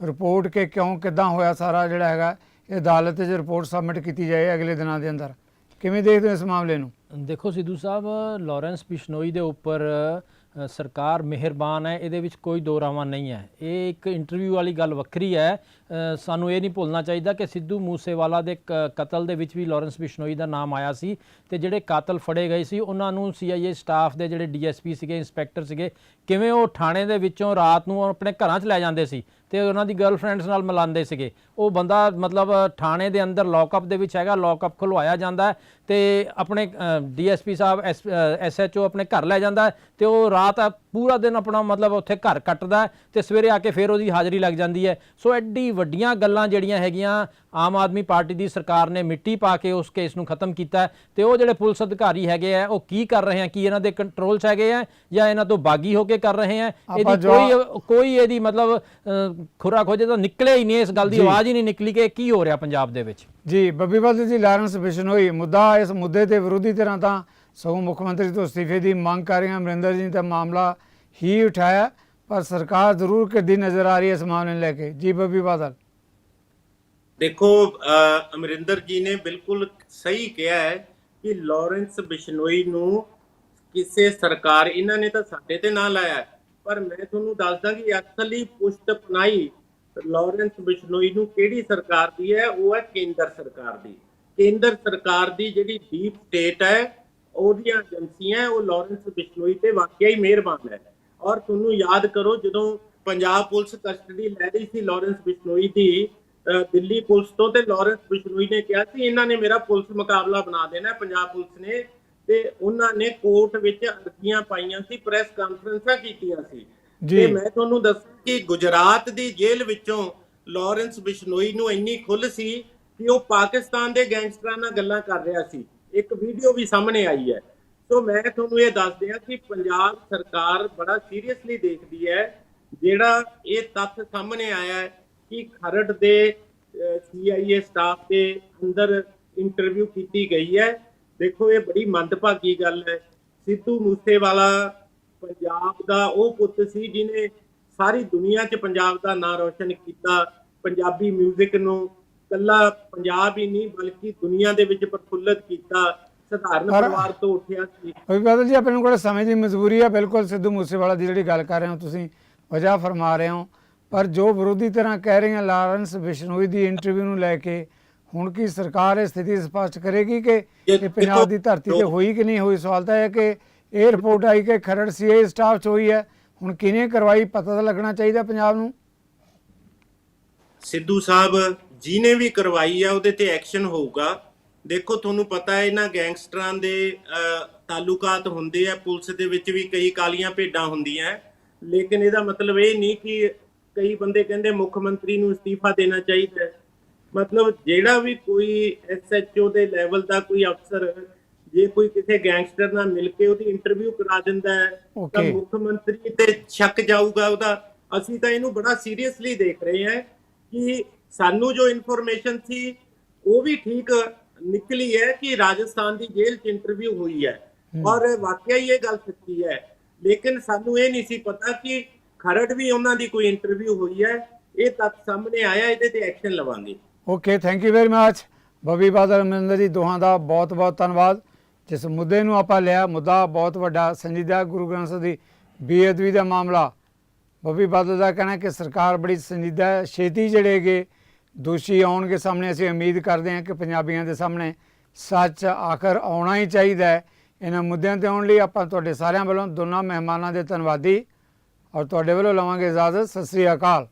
ਰਿਪੋਰਟ ਕਿ ਕਿਉਂ, ਕਿੱਦਾਂ ਹੋਇਆ ਸਾਰਾ ਜਿਹੜਾ ਹੈਗਾ, ਇਹ ਅਦਾਲਤ 'ਚ ਰਿਪੋਰਟ ਸਬਮਿਟ ਕੀਤੀ ਜਾਏ ਅਗਲੇ ਦਿਨਾਂ ਦੇ ਅੰਦਰ। ਕਿਵੇਂ ਦੇਖਦੇ ਹੋ ਇਸ ਮਾਮਲੇ ਨੂੰ? ਦੇਖੋ ਸਿੱਧੂ ਸਾਹਿਬ, ਲਾਰੈਂਸ ਬਿਸ਼ਨੋਈ ਦੇ ਉੱਪਰ ਸਰਕਾਰ ਮਿਹਰਬਾਨ ਹੈ, ਇਹਦੇ ਵਿੱਚ ਕੋਈ ਦੋ ਰਾਵਾਂ ਨਹੀਂ ਹੈ। ਇਹ ਇੱਕ ਇੰਟਰਵਿਊ ਵਾਲੀ ਗੱਲ ਵੱਖਰੀ ਹੈ। ਸਾਨੂੰ ਇਹ ਨਹੀਂ ਭੁੱਲਣਾ ਚਾਹੀਦਾ ਕਿ ਸਿੱਧੂ ਮੂਸੇਵਾਲਾ ਦੇ ਕ- ਕਤਲ ਦੇ ਵਿੱਚ ਵੀ ਲਾਰੈਂਸ ਬਿਸ਼ਨੋਈ ਦਾ ਨਾਮ ਆਇਆ ਸੀ ਤੇ ਜਿਹੜੇ ਕਾਤਲ ਫੜੇ ਗਏ ਸੀ, ਉਹਨਾਂ ਨੂੰ ਸੀਆਈਏ ਸਟਾਫ ਦੇ ਜਿਹੜੇ ਡੀਐਸਪੀ ਸੀਗੇ ਇੰਸਪੈਕਟਰ ਸੀਗੇ, ਕਿਵੇਂ ਉਹ ਥਾਣੇ ਦੇ ਵਿੱਚੋਂ ਰਾਤ ਨੂੰ ਆਪਣੇ ਘਰਾਂ 'ਚ ਲੈ ਜਾਂਦੇ ਸੀ? ਤੇ ਉਹਨਾਂ ਦੀ ਗਰਲਫ੍ਰੈਂਡਸ ਨਾਲ ਮਿਲਾਉਂਦੇ ਸੀਗੇ, ਉਹ ਬੰਦਾ ਮਤਲਬ ਥਾਣੇ ਦੇ ਅੰਦਰ ਲੌਕਅਪ ਦੇ ਵਿੱਚ ਹੈਗਾ ਲੌਕਅਪ ਖੁਲਵਾਇਆ ਜਾਂਦਾ ਤੇ ਆਪਣੇ ਡੀਐਸਪੀ ਸਾਹਿਬ ਐਸਐਚਓ ਆਪਣੇ ਘਰ ਲੈ ਜਾਂਦਾ ਤੇ ਉਹ ਰਾਤ ਪੂਰਾ ਦਿਨ ਆਪਣਾ ਮਤਲਬ ਉੱਥੇ ਘਰ ਕੱਟਦਾ ਤੇ ਸਵੇਰੇ ਆ ਕੇ ਫਿਰ ਉਹਦੀ ਹਾਜ਼ਰੀ ਲੱਗ ਜਾਂਦੀ ਹੈ। ਸੋ ਐਡੀ ਵੱਡੀਆਂ ਗੱਲਾਂ ਜਿਹੜੀਆਂ ਹੈਗੀਆਂ ਆਮ ਆਦਮੀ ਪਾਰਟੀ ਦੀ ਸਰਕਾਰ ਨੇ ਮਿੱਟੀ ਪਾ ਕੇ ਉਸ ਕੇਸ ਨੂੰ ਖਤਮ ਕੀਤਾ ਤੇ ਉਹ ਜਿਹੜੇ ਪੁਲਿਸ ਅਧਿਕਾਰੀ ਹੈਗੇ ਆ ਉਹ ਕੀ ਕਰ ਰਹੇ ਆ? ਕੀ ਇਹਨਾਂ ਦੇ ਕੰਟਰੋਲ 'ਚ ਹੈਗੇ ਆ ਜਾਂ ਇਹਨਾਂ ਤੋਂ ਬਾਗੀ ਹੋ ਕੇ ਕਰ ਰਹੇ ਆ? ਇਹਦੀ ਕੋਈ ਕੋਈ ਇਹਦੀ ਮਤਲਬ ਖੁਰਾ ਖੋਜੇ ਤਾਂ ਨਿਕਲੇ ਹੀ ਨਹੀਂ ਇਸ ਗੱਲ ਦੀ। ਆਵਾਜ਼ ਹੀ ਨਹੀਂ ਨਿਕਲੀ ਕਿ ਕੀ ਹੋ ਰਿਹਾ ਪੰਜਾਬ ਦੇ ਵਿੱਚ। ਜੀ ਬੱਬੀ ਬਾਦਲ ਜੀ ਲਾਰੈਂਸ ਬਿਸ਼ਨੋਈ ਮੁੱਦਾ ਇਸ ਮੁੱਦੇ ਤੇ ਵਿਰੋਧੀ ਧਿਰਾਂ ਤਾਂ ਸਗੋਂ ਮੁੱਖ ਮੰਤਰੀ ਤੋਂ ਅਸਤੀਫੇ ਦੀ ਮੰਗ ਕਰ ਰਹੀਆਂ। ਅਮਰਿੰਦਰ ਜੀ ਨੇ ਤਾਂ ਮਾਮਲਾ ਹੀ ਉਠਾਇਆ, ਪਰ ਸਰਕਾਰ ਜ਼ਰੂਰ ਕਿੱਦੀ ਨਜ਼ਰ ਆ ਰਹੀ ਹੈ ਇਸ ਮਾਮਲੇ ਨੂੰ ਲੈ ਕੇ। ਜੀ ਬੱਬੀ ਬਾਦਲ। ਦੇਖੋ ਅਮਰਿੰਦਰ ਜੀ ਨੇ ਬਿਲਕੁਲ ਸਹੀ ਕਿਹਾ ਹੈ ਕਿ ਲਾਰੈਂਸ ਬਿਸ਼ਨੋਈ ਨੂੰ ਕਿਸੇ ਸਰਕਾਰ, ਇਹਨਾਂ ਨੇ ਤਾਂ ਸਾਡੇ ਤੇ ਨਾ ਲਾਇਆ ਪਰ ਮੈਂ ਤੁਹਾਨੂੰ ਦੱਸਦਾ ਕਿ ਅਸਲੀ ਪੁਸ਼ਤ ਪਨਾਈ ਲਾਰੈਂਸ ਬਿਸ਼ਨੋਈ ਨੂੰ ਕਿਹੜੀ ਸਰਕਾਰ ਦੀ ਹੈ? ਉਹ ਹੈ ਕੇਂਦਰ ਸਰਕਾਰ ਦੀ। ਕੇਂਦਰ ਸਰਕਾਰ ਦੀ ਜਿਹੜੀ ਡੀਪ ਸਟੇਟ ਹੈ ਉਹਦੀਆਂ ਏਜੰਸੀਆਂ ਉਹ ਲਾਰੈਂਸ ਬਿਸ਼ਨੋਈ ਤੇ ਵਾਕਿਆ ਹੀ ਮਿਹਰਬਾਨ ਹੈ। ਔਰ ਤੁਹਾਨੂੰ ਯਾਦ ਕਰੋ ਜਦੋਂ ਪੰਜਾਬ ਪੁਲਿਸ ਕਸਟਡੀ ਲੈ ਰਹੀ ਸੀ ਲਾਰੈਂਸ ਬਿਸ਼ਨੋਈ ਦੀ ਦਿੱਲੀ ਪੁਲਿਸ ਤੋਂ ਤੇ ਲਾਰੈਂਸ ਬਿਸ਼ਨੋਈ ਨੇ ਕਿਹਾ ਸੀ ਇਹਨਾਂ ਨੇ ਮੇਰਾ ਪੁਲਿਸ ਮੁਕਾਬਲਾ ਬਣਾ ਦੇਣਾ ਪੰਜਾਬ ਪੁਲਿਸ ਨੇ। ਤੇ ਉਹਨਾਂ ਨੇ ਕੋਰਟ ਵਿੱਚ ਅਰਜ਼ੀਆਂ ਪਾਈਆਂ ਸੀ ਪ੍ਰੈਸ ਕਾਨਫਰੰਸਾਂ ਕੀਤੀਆਂ ਸੀ। ਤੇ ਮੈਂ ਤੁਹਾਨੂੰ ਦੱਸਾਂ ਕਿ ਗੁਜਰਾਤ ਦੀ ਜੇਲ੍ਹ ਵਿੱਚੋਂ ਲਾਰੈਂਸ ਬਿਸ਼ਨੋਈ ਨੂੰ ਇੰਨੀ ਖੁੱਲ ਸੀ ਕਿ ਉਹ ਪਾਕਿਸਤਾਨ ਦੇ ਗੈਂਗਸਟਰਾਂ ਨਾਲ ਗੱਲਾਂ ਕਰ ਰਿਹਾ ਸੀ। ਇੱਕ ਵੀਡੀਓ ਵੀ ਸਾਹਮਣੇ ਆਈ ਹੈ। ਸੋ ਮੈਂ ਤੁਹਾਨੂੰ ਇਹ ਦੱਸ ਦਿਆਂ ਕਿ ਪੰਜਾਬ ਸਰਕਾਰ ਬੜਾ ਸੀਰੀਅਸਲੀ ਦੇਖਦੀ ਹੈ, ਜਿਹੜਾ ਇਹ ਤੱਥ ਸਾਹਮਣੇ ਆਇਆ ਹੈ ਕਿ ਖਰੜ ਦੇ ਸੀਆਈਏ ਸਟਾਫ ਦੇ ਅੰਦਰ ਇੰਟਰਵਿਊ ਕੀਤੀ ਗਈ ਹੈ। ਦੇਖੋ, ਇਹ ਬੜੀ ਮੰਦਭਾਗੀ ਗੱਲ ਹੈ। ਸਿੱਧੂ ਮੂਸੇਵਾਲਾ ਪੰਜਾਬ ਦਾ ਉਹ ਪੁੱਤ ਸੀ ਜਿਨੇ ਸਾਰੀ ਦੁਨੀਆ 'ਚ ਪੰਜਾਬ ਦਾ ਨਾਂ ਰੋਸ਼ਨ ਕੀਤਾ, ਪੰਜਾਬੀ 뮤직 ਨੂੰ ਕੱਲਾ ਪੰਜਾਬ ਹੀ ਨਹੀਂ ਬਲਕਿ ਦੁਨੀਆ ਦੇ ਵਿੱਚ ਪ੍ਰਫੁੱਲਤ ਕੀਤਾ ਸਧਾਰਨ ਪਰ- ਪਰਿਵਾਰ ਤੋਂ ਉੱਠਿਆ ਸੀ। ਬਾਦਲ ਜੀ ਆਪਣੇ ਕੋਲ ਸਮੇਂ ਦੀ ਮਜਬੂਰੀ ਹੈ ਬਿਲਕੁਲ ਸਿੱਧੂ ਮੂਸੇਵਾਲਾ ਦੀ ਜਿਹੜੀ ਗੱਲ ਕਰ ਰਹੇ ਹੋ ਤੁਸੀਂ ਵਜ੍ਹਾ ਫਰਮਾ ਰਹੇ ਹੋ। ਪਰ ਜੋ ਵਿਰੋਧੀ ਤਰ੍ਹਾਂ ਕਹਿ ਰਹੀਆਂ ਲਾਰੈਂਸ ਬਿਸ਼ਨੋਈ ਦੀ ਇੰਟਰਵਿਊ ਨੂੰ ਲੈ ਕੇ ਹੁਣ ਕੀ ਸਰਕਾਰ ਇਹ ਸਥਿਤੀ ਸਪਸ਼ਟ ਕਰੇਗੀ ਕਿ ਇਹ ਪੰਜਾਬ ਦੀ ਧਰਤੀ ਤੇ ਹੋਈ ਕਿ ਨਹੀਂ ਹੋਈ? ਸਵਾਲ ਤਾਂ ਇਹ ਹੈ ਕਿ ਇਹ ਰਿਪੋਰਟ ਆਈ ਕਿ ਖਰੜ ਸੀਏ ਸਟਾਫ 'ਚ ਹੋਈ ਹੈ। ਹੁਣ ਕਿਹਨੇ ਕਰਵਾਈ ਪਤਾ ਤਾਂ ਲੱਗਣਾ ਚਾਹੀਦਾ ਪੰਜਾਬ ਨੂੰ। ਸਿੱਧੂ ਸਾਹਿਬ ਜਿਹਨੇ ਵੀ ਕਰਵਾਈ ਆ ਉਹਦੇ ਤੇ ਐਕਸ਼ਨ ਹੋਊਗਾ ਦੇਖੋ ਤੁਹਾਨੂੰ ਪਤਾ ਹੈ ਇਹਨਾਂ ਗੈਂਗਸਟਰਾਂ ਦੇ ਤਾਲੁਕਾਤ ਹੁੰਦੇ ਆ ਪੁਲਿਸ ਦੇ ਵਿੱਚ ਵੀ ਕਈ ਕਾਲੀਆਂ ਭੇਡਾਂ ਹੁੰਦੀਆਂ। ਲੇਕਿਨ ਇਹਦਾ ਮਤਲਬ ਇਹ ਨਹੀਂ ਕਿ ਕਈ ਬੰਦੇ ਕਹਿੰਦੇ ਮੁੱਖ ਮੰਤਰੀ ਨੂੰ ਅਸਤੀਫਾ ਦੇਣਾ ਚਾਹੀਦਾ ਮਤਲਬ ਜਿਹੜਾ ਵੀ ਕੋਈ ਐਸਐਚਓ ਦੇ ਲੈਵਲ ਦਾ ਕੋਈ ਅਫਸਰ ਜੇ ਕੋਈ ਕਿਸੇ ਗੈਂਗਸਟਰ ਨਾਲ ਮਿਲ ਕੇ ਉਹਦੀ ਇੰਟਰਵਿਊ ਕਰਾ ਦਿੰਦਾ ਹੈ ਤਾਂ. ਮੁੱਖ ਮੰਤਰੀ ਤੇ ਸ਼ੱਕ ਜਾਊਗਾ ਉਹਦਾ ਅਸੀਂ ਤਾਂ ਇਹਨੂੰ ਬੜਾ ਸੀਰੀਅਸਲੀ ਦੇਖ ਰਹੇ ਹਾਂ ਕਿ ਸਾਨੂੰ ਜੋ ਇਨਫੋਰਮੇਸ਼ਨ ਸੀ ਉਹ ਵੀ ਠੀਕ ਨਿਕਲੀ ਹੈ ਕਿ ਰਾਜਸਥਾਨ ਦੀ ਜੇਲ੍ਹ 'ਚ ਇੰਟਰਵਿਊ ਹੋਈ ਹੈ। ਔਰ ਵਾਕਿਆ ਹੀ ਇਹ ਗੱਲ ਸੱਚੀ ਹੈ। ਲੇਕਿਨ ਸਾਨੂੰ ਇਹ ਨਹੀਂ ਸੀ ਪਤਾ ਕਿ ਖਰੜ ਵੀ ਉਹਨਾਂ ਦੀ ਕੋਈ ਇੰਟਰਵਿਊ ਹੋਈ ਹੈ। ਇਹ ਤੱਥ ਸਾਹਮਣੇ ਆਇਆ ਇਹਦੇ ਤੇ ਐਕਸ਼ਨ ਲਵਾਂਗੇ। Okay thank you very much Babbi Badal Amarinder ji ਦੋਹਾਂ ਦਾ ਬਹੁਤ ਬਹੁਤ ਧੰਨਵਾਦ। ਜਿਸ ਮੁੱਦੇ ਨੂੰ ਆਪਾਂ ਲਿਆ ਮੁੱਦਾ ਬਹੁਤ ਵੱਡਾ ਸੰਜੀਦਾ ਗੁਰੂ ਗ੍ਰੰਥ ਸਾਹਿਬ ਦੀ ਬੇਅਦਬੀ ਦਾ ਮਾਮਲਾ। ਬਬੀ ਬਾਦਲ ਦਾ ਕਹਿਣਾ ਕਿ ਸਰਕਾਰ ਬੜੀ ਸੰਜੀਦਾ ਛੇਤੀ ਜਿਹੜੇ ਹੈਗੇ ਦੋਸ਼ੀ ਆਉਣਗੇ ਸਾਹਮਣੇ ਅਸੀਂ ਉਮੀਦ ਕਰਦੇ ਹਾਂ ਕਿ ਪੰਜਾਬੀਆਂ ਦੇ ਸਾਹਮਣੇ ਸੱਚ ਆਖਰ ਆਉਣਾ ਹੀ ਚਾਹੀਦਾ ਹੈ। ਇਹਨਾਂ ਮੁੱਦਿਆਂ ਤੇ ਆਉਣ ਲਈ ਆਪਾਂ ਤੁਹਾਡੇ ਸਾਰਿਆਂ ਵੱਲੋਂ ਦੋਨਾਂ ਮਹਿਮਾਨਾਂ ਦੇ ਧੰਨਵਾਦੀ ਔਰ ਤੁਹਾਡੇ ਵੱਲੋਂ ਲਵਾਂਗੇ ਇਜਾਜ਼ਤ। ਸਤਿ ਸ੍ਰੀ ਅਕਾਲ।